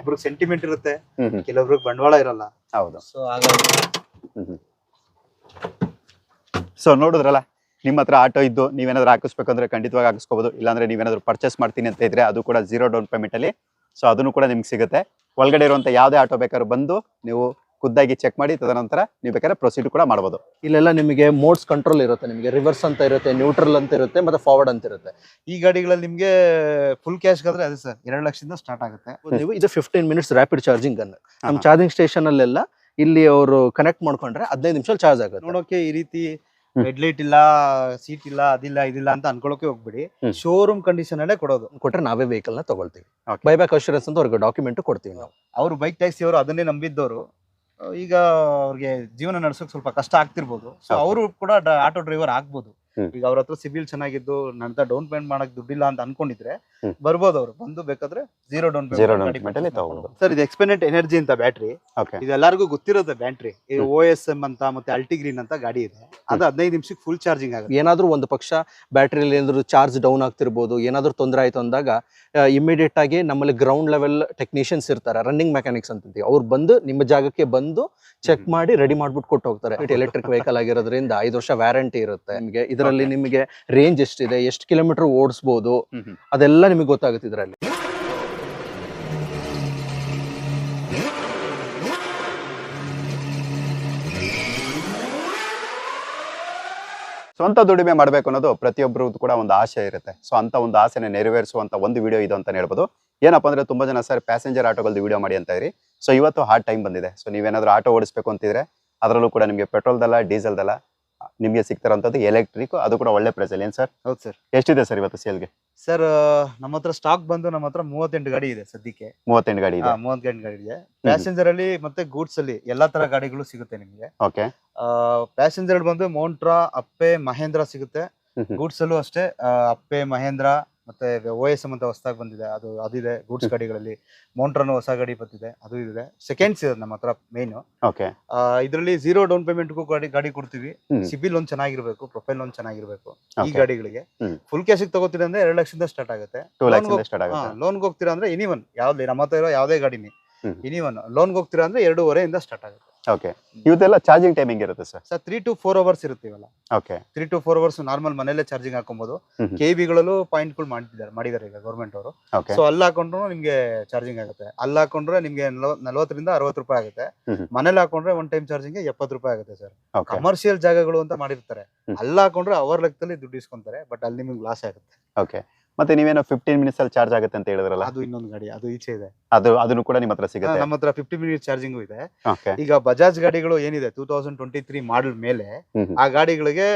ಒಬ್ರಿಗೆ ಸೆಂಟಿಮೆಂಟ್ ಇರುತ್ತೆ ಕೆಲವೊಬ್ರಿಗೆ ಬಂಡವಾಳ ಇರಲ್ಲ. ಹೌದು. ಸೊ ಹಾಗಾಗಿ ಸೊ ನೋಡಿದ್ರಲ್ಲ ನಿಮ್ಮ ಹತ್ರ ಆಟೋ ಇದ್ದು ನೀವೇನಾದ್ರೂ ಹಾಕಿಸ್ಬೇಕಂದ್ರೆ ಖಂಡಿತವಾಗಿ ಹಾಕಿಸ್ಕೋಬಹುದು ಇಲ್ಲಾಂದ್ರೆ ನೀವೇನಾದ್ರೂ ಪರ್ಚೇಸ್ ಮಾಡ್ತೀನಿ ಅಂತ ಇದ್ರೆ ಅದು ಕೂಡ ಜೀರೋ ಡೌನ್ ಪೇಮೆಂಟ್ ಅಲ್ಲಿ. ಸೊ ಅದನ್ನು ಕೂಡ ನಿಮ್ಗೆ ಸಿಗುತ್ತೆ. ಒಳಗಡೆ ಇರುವಂತ ಯಾವುದೇ ಆಟೋ ಬೇಕಾದ್ರೂ ಬಂದು ನೀವು ಖುದ್ದಾಗಿ ಚೆಕ್ ಮಾಡಿ ತದನಂತರ ನೀವು ಬೇಕಾದ್ರೆ ಪ್ರೊಸೀಡ್ ಕೂಡ ಮಾಡಬಹುದು ಇಲ್ಲೆಲ್ಲ ನಿಮಗೆ ಮೋಡ್ಸ್ ಕಂಟ್ರೋಲ್ ಇರುತ್ತೆ. ನಿಮಗೆ ರಿವರ್ಸ್ ಅಂತ ಇರುತ್ತೆ ನ್ಯೂಟ್ರಲ್ ಅಂತ ಇರುತ್ತೆ ಮತ್ತೆ ಫಾರ್ವರ್ಡ್ ಅಂತ ಇರುತ್ತೆ. ಈ ಗಾಡಿಗಳಲ್ಲಿ ನಿಮಗೆ ಫುಲ್ ಕ್ಯಾಶ್ ಆದ್ರೆ ಅದೇ ಸರ್ ಎರಡು ಲಕ್ಷದಿಂದ ಸ್ಟಾರ್ಟ್ ಆಗುತ್ತೆ. ನೀವು ಇದು ಫಿಫ್ಟೀನ್ ಮಿನಿಟ್ಸ್ ರ್ಯಾಪಿಡ್ ಚಾರ್ಜಿಂಗ್ ಅನ್ನು ನಮ್ಮ ಚಾರ್ಜಿಂಗ್ ಸ್ಟೇಷನ್ ಅಲ್ಲೆಲ್ಲ ಇಲ್ಲಿ ಅವರು ಕನೆಕ್ಟ್ ಮಾಡ್ಕೊಂಡ್ರೆ ಹದಿನೈದು ನಿಮಿಷ ಚಾರ್ಜ್ ಆಗುತ್ತೆ. ನೋಡೋಕೆ ಈ ರೀತಿ ಹೆಡ್ ಹೆಡ್ಲೈಟ್ ಇಲ್ಲ ಸೀಟ್ ಇಲ್ಲ ಅದಿಲ್ಲ ಇದಿಲ್ಲ ಅಂತ ಅನ್ಕೊಳಕ್ಕೆ ಹೋಗ್ಬಿಡಿ. ಶೋರೂಮ್ ಕಂಡೀಷನ್ ಅಲ್ಲೇ ಕೊಡೋದು. ಕೊಟ್ರೆ ನಾವೇ ವೆಹಿಕಲ್ನ ತಗೊಳ್ತೀವಿ. ಬೈ ಬ್ಯಾಕ್ ಅಶ್ಯೂರೆನ್ಸ್ ಅಂತ ಅವ್ರಿಗೆ ಡಾಕ್ಯುಮೆಂಟ್ ಕೊಡ್ತೀವಿ ನಾವು. ಅವರು ಬೈಕ್ ಟ್ಯಾಕ್ಸಿ ಅವರು ಅದನ್ನೇ ನಂಬಿದ್ದವರು. ಈಗ ಅವ್ರಿಗೆ ಜೀವನ ನಡೆಸೋಕೆ ಸ್ವಲ್ಪ ಕಷ್ಟ ಆಗ್ತಿರ್ಬೋದು ಸೊ. ಅವರು ಕೂಡ ಆಟೋ ಡ್ರೈವರ್ ಆಗ್ಬೋದು. ಈಗ ಅವ್ರ ಹತ್ರ ಸಿಬಿಲ್ ಚೆನ್ನಾಗಿದ್ದು ನನ್ನ ಡೌನ್ ಪೇಮೆಂಟ್ ಮಾಡಕ್ ದುಡ್ಡಿಲ್ಲ ಅಂತ ಅನ್ಕೊಂಡಿದ್ರೆ. ಬರ್ಬೋದು ಅವ್ರು. ಬಂದು ಬೇಕಾದ್ರೆ ಜೀರೋ ಡೌನ್ ಪೇಮೆಂಟ್ ಸರ್ ಇದು ಎಕ್ಸ್ಪೆನೆಂಟ್ ಎನರ್ಜಿ ಅಂತ ಬ್ಯಾಟ್ರಿ ಓಕೆ ಇದೆಲ್ಲರಿಗೂ ಗೊತ್ತಿರೋದು ಬ್ಯಾಟ್ರಿ. ಓ ಎಸ್ ಎಂ ಅಂತ ಮತ್ತೆ ಅಲ್ಟಿಗ್ರೀನ್ ಅಂತ ಗಾಡಿ ಇದೆ. ಅದು ಹದಿನೈದು ನಿಮಿಷಕ್ಕೆ ಫುಲ್ ಚಾರ್ಜಿಂಗ್ ಆಗುತ್ತೆ. ಏನಾದ್ರೂ ಒಂದು ಪಕ್ಷ ಬ್ಯಾಟ್ರಿಯಲ್ಲಿ ಏನಾದ್ರು ಚಾರ್ಜ್ ಡೌನ್ ಆಗ್ತಿರ್ಬೋದು ಏನಾದ್ರೂ ತೊಂದರೆ ಆಯ್ತು ಅಂದಾಗ ಇಮಿಡಿಯೇಟ್ ಆಗಿ ನಮ್ಮಲ್ಲಿ ಗ್ರೌಂಡ್ ಲೆವೆಲ್ ಟೆಕ್ನಿಷಿಯನ್ಸ್ ಇರ್ತಾರೆ ರನ್ನಿಂಗ್ ಮೆಕ್ಯಾನಿಕ್ಸ್ ಅಂತ ಅವ್ರು ಬಂದು ನಿಮ್ಮ ಜಾಗಕ್ಕೆ ಬಂದು ಚೆಕ್ ಮಾಡಿ ರೆಡಿ ಮಾಡ್ಬಿಟ್ಟು ಕೊಟ್ಟು ಹೋಗ್ತಾರೆ. ಎಲೆಕ್ಟ್ರಿಕ್ ವೆಹಿಕಲ್ ಆಗಿರೋದ್ರಿಂದ ಐದು ವರ್ಷ ವ್ಯಾರಂಟಿ ಇರುತ್ತೆ. ನಿಮಗೆ ಇದರಲ್ಲಿ ನಿಮಗೆ ರೇಂಜ್ ಎಷ್ಟಿದೆ ಎಷ್ಟು ಕಿಲೋಮೀಟರ್ ಹ್ಮ್ ಅದೆಲ್ಲ ನಿಮಗೆ ಗೊತ್ತಾಗುತ್ತೆ ಇದರಲ್ಲಿ. ಸ್ವಂತ ದುಡಿಮೆ ಮಾಡಬೇಕು ಅನ್ನೋದು ಪ್ರತಿಯೊಬ್ಬರದ್ದು ಕೂಡ ಒಂದು ಆಸೆ ಇರುತ್ತೆ. ಸೊ ಅಂತ ಒಂದು ಆಸೆನ ನೆರವೇರಿಸುವಂತ ಒಂದು ವಿಡಿಯೋ ಇದು ಅಂತ ಹೇಳ್ಬೋದು. ಏನಪ್ಪ ಅಂದ್ರೆ ತುಂಬಾ ಜನ ಸರ್ ಪ್ಯಾಸೆಂಜರ್ ಆಟೋಗಳದ್ದು ವಿಡಿಯೋ ಮಾಡಿ ಅಂತ ಇರಿ. ಸೊ ಇವತ್ತು ಹಾರ್ಡ್ ಟೈಮ್ ಬಂದಿದೆ. ಸೊ ನೀವೇನಾದ್ರೂ ಆಟೋ ಓಡಿಸ್ಬೇಕು ಅಂತಿದ್ರೆ ಅದರಲ್ಲೂ ಕೂಡ ನಿಮಗೆ ಪೆಟ್ರೋಲ್ದಲ್ಲ ಡೀಸೆಲ್ದಲ್ಲ ನಿಮಗೆ ಸಿಗ್ತಾರಂಥದ್ದು ಎಲೆಕ್ಟ್ರಿಕ್ ಅದು ಕೂಡ ಒಳ್ಳೆ ಪ್ರೈಸ್ ಅಲ್ಲಿ ಏನ್ ಸರ್ ಹೌದು ಸರ್ ಎಷ್ಟಿದೆ ಸರ್ ಇವತ್ತು ಸೇಲ್ಗೆ ಸರ್ ನಮ್ಮ ಹತ್ರ ಸ್ಟಾಕ್ ಬಂದು ನಮ್ಮ ಹತ್ರ ಮೂವತ್ತೆಂಟು ಗಾಡಿ ಇದೆ ಸದ್ಯಕ್ಕೆ. ಮೂವತ್ತೆಂಟು ಗಾಡಿ ಇದೆ. ಮೂವತ್ತೆಂಟು ಗಾಡಿ ಇದೆ. ಪ್ಯಾಸೆಂಜರ್ ಅಲ್ಲಿ ಮತ್ತೆ ಗೂಡ್ಸ್ ಅಲ್ಲಿ ಎಲ್ಲಾ ತರ ಗಾಡಿಗಳು ಸಿಗುತ್ತೆ ನಿಮಗೆ. ಓಕೆ ಪ್ಯಾಸೆಂಜರ್ ಬಂದು ಮೌಂಟ್ರಾ ಅಪ್ಪೆ ಮಹೇಂದ್ರ ಸಿಗುತ್ತೆ. ಗೂಡ್ಸ್ ಅಲ್ಲೂ ಅಷ್ಟೇ ಅಪ್ಪೆ ಮಹೇಂದ್ರ ಮತ್ತೆ ಓ ಎಸ್ ಎಂ ಅಂತ ಹೊಸದಾಗಿ ಬಂದಿದೆ. ಅದು ಅದಿದೆ ಗೂಡ್ಸ್. ಗಾಡಿಗಳಲ್ಲಿ. ಮೌಂಟ್ರನ್ ಹೊಸ ಗಾಡಿ ಬಂದಿದೆ. ಅದು ಇದೆ. ಸೆಕೆಂಡ್ಸ್ ಇದೆ ನಮ್ಮ ಹತ್ರ ಮೇನ್ ಓಕೆ. ಇದರಲ್ಲಿ ಝೀರೋ ಡೌನ್ ಪೇಮೆಂಟ್ಗೂ ಗಾಡಿ ಗಾಡಿ ಕೊಡ್ತೀವಿ. ಸಿಬಿಲ್ ಒಂದು ಚೆನ್ನಾಗಿರ್ಬೇಕು ಪ್ರೊಫೈಲ್ ಒಂದು ಚೆನ್ನಾಗಿರ್ಬೇಕು ಈ ಗಾಡಿಗಳಿಗೆ. ಫುಲ್ ಕ್ಯಾಶಿಗೆ ತಗೋತೀರ ಅಂದ್ರೆ ಎರಡು ಲಕ್ಷದಿಂದ ಸ್ಟಾರ್ಟ್ ಆಗುತ್ತೆ. ಲೋನ್ಗೆ ಹೋಗ್ತೀರಾ ಅಂದ್ರೆ ಎನಿ ಒನ್ ಯಾವ್ದು ನಮ್ಮ ಹತ್ರ ಇರೋ ಯಾವುದೇ ಗಾಡಿನಿ. ಹ್ಮ್. ಎನಿ ಒನ್ ಲೋನ್ಗೆ ಹೋಗ್ತೀರಾ ಅಂದ್ರೆ ಎರಡೂವರೆಯಿಂದ ಸ್ಟಾರ್ಟ್ ಆಗುತ್ತೆ. ಓಕೆ ಇವತ್ತೆಲ್ಲ ಚಾರ್ಜಿಂಗ್ ಟೈಮಿಂಗ್ ಇರುತ್ತೆ sir sir three to four hours ಇರುತ್ತೆ ಇವೆಲ್ಲ. Okay three to four hours normal ಮನೆಯಲ್ಲೇ ಚಾರ್ಜಿಂಗ್ ಹಾಕೊಬಹುದು ಕೆವಿಗಳಲ್ಲೂ ಕೆ ಬಿಗಳಲ್ಲೂ ಪಾಯಿಂಟ್ಗಳು ಮಾಡಿದ್ದಾರೆ ಮಾಡಿದ್ದಾರೆ ಈಗ ಗೌರ್ಮೆಂಟ್ ಅವರು. ಸೊ ಅಲ್ಲಿ ಹಾಕೊಂಡ್ರು ನಿಮ್ಗೆ ಚಾರ್ಜಿಂಗ್ ಆಗುತ್ತೆ. ಅಲ್ಲಿ ಹಾಕೊಂಡ್ರೆ ನಿಮ್ಗೆ ನಲವ- ನಲವತ್ತರಿಂದ ಅರವತ್ತು ರೂಪಾಯಿ ಆಗುತ್ತೆ. ಮನೇಲಿ ಹಾಕೊಂಡ್ರೆ ಒನ್ ಟೈಮ್ ಚಾರ್ಜಿಂಗ್ ಎಪ್ಪತ್ತು ರೂಪಾಯಿ ಆಗುತ್ತೆ ಸರ್ ಕಮರ್ಷಿಯಲ್ ಜಾಗಗಳು ಅಂತ ಮಾಡಿರ್ತಾರೆ. ಅಲ್ಲ ಅಲ್ಲಿ ಹಾಕೊಂಡ್ರೆ ಅವರ್ ಲೆಕ್ಕದಲ್ಲಿ ದುಡ್ಡು ಇಸ್ಕೊಂತಾರೆ ಬಟ್ ಅಲ್ಲಿ ನಿಮ್ಗೆ ಲಾಸ್ ಆಗುತ್ತೆ. ಓಕೆ ಮತ್ತೆ ನೀವೇನೋ ಫಿಫ್ಟೀನ್ ಮಿನಿಟ್ಸ್ ಅಲ್ಲಿ ಚಾರ್ಜ್ ಆಗುತ್ತೆ ಅಂತ ಹೇಳಿದ್ರಲ್ಲ? ಅದು ಇನ್ನೊಂದು ಗಾಡಿ ಅದು ಈಚೆ ಇದೆ. ಅದು ಅದನ್ನು ಕೂಡ ನಿಮ್ಮ ಹತ್ರ ಸಿಗುತ್ತೆ. ನಮ್ಮ ಹತ್ರ ಫಿಫ್ಟಿ ಮಿನಿಟ್ ಚಾರ್ಜಿಂಗ್ ಇದೆ. ಓಕೆ ಈಗ ಬಜಾಜ್ ಗಾಡಿಗಳು ಏನಿದೆ two thousand twenty three model ಮೇಲೆ ಆ ಗಾಡಿಗಳಿಗೆ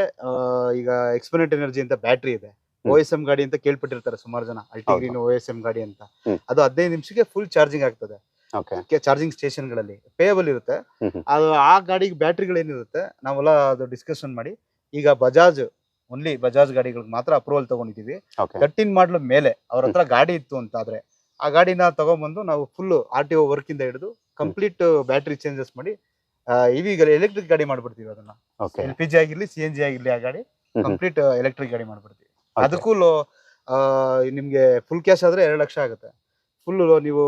ಈಗ ಎಕ್ಸ್ಪೋನೆಂಟ್ ಎನರ್ಜಿ ಅಂತ ಬ್ಯಾಟ್ರಿ ಇದೆ. ಓ ಎಸ್ ಎಂ ಗಾಡಿ ಅಂತ ಕೇಳ್ಪಟ್ಟಿರ್ತಾರೆ ಸುಮಾರು ಜನ ಅಲ್ಟಿಗ್ರೀನ್ ಓ ಎಸ್ ಎಂ ಗಾಡಿ ಅಂತ. ಅದು ಹದಿನೈದು ನಿಮಿಷಕ್ಕೆ ಫುಲ್ ಚಾರ್ಜಿಂಗ್ ಆಗ್ತದೆ. ಚಾರ್ಜಿಂಗ್ ಸ್ಟೇಷನ್ಗಳಲ್ಲಿ ಪೇಯಬಲ್ ಇರುತ್ತೆ. ಅದು ಆ ಗಾಡಿಗೆ ಬ್ಯಾಟ್ರಿಗಳು ಏನಿರುತ್ತೆ ನಾವೆಲ್ಲ ಅದು ಡಿಸ್ಕಷನ್ ಮಾಡಿ. ಈಗ ಬಜಾಜ್ ಓನ್ಲಿ ಬಜಾಜ್ ಗಾಡಿಗಳಿಗೆ ಮಾತ್ರ ಅಪ್ರೂವಲ್ ತಗೊಂಡಿದ್ದೀವಿ. ತರ್ಟೀನ್ ಮಾಡ್ಲ ಮೇಲೆ ಅವ್ರ ಹತ್ರ ಗಾಡಿ ಇತ್ತು ಅಂತ ಆದ್ರೆ ಆ ಗಾಡಿನ ತಗೊಂಡ್ಬಂದು ನಾವು full R T O work ಇಂದ ಹಿಡಿದು ಕಂಪ್ಲೀಟ್ ಬ್ಯಾಟ್ರಿ ಚೇಂಜಸ್ ಮಾಡಿ ಇವಿ ಎಲೆಕ್ಟ್ರಿಕ್ ಗಾಡಿ ಮಾಡ್ಬಿಡ್ತೀವಿ ಅದನ್ನ. ಎಲ್ ಪಿ ಜಿ ಆಗಿರ್ಲಿ ಸಿ ಎನ್ ಜಿ ಆಗಿರ್ಲಿ ಆ ಗಾಡಿ ಕಂಪ್ಲೀಟ್ ಎಲೆಕ್ಟ್ರಿಕ್ ಗಾಡಿ ಮಾಡ್ಬಿಡ್ತೀವಿ. ಅದಕ್ಕೂ ನಿಮ್ಗೆ ಫುಲ್ ಕ್ಯಾಶ್ ಆದ್ರೆ ಎರಡು ಲಕ್ಷ ಆಗುತ್ತೆ. ಫುಲ್ ನೀವು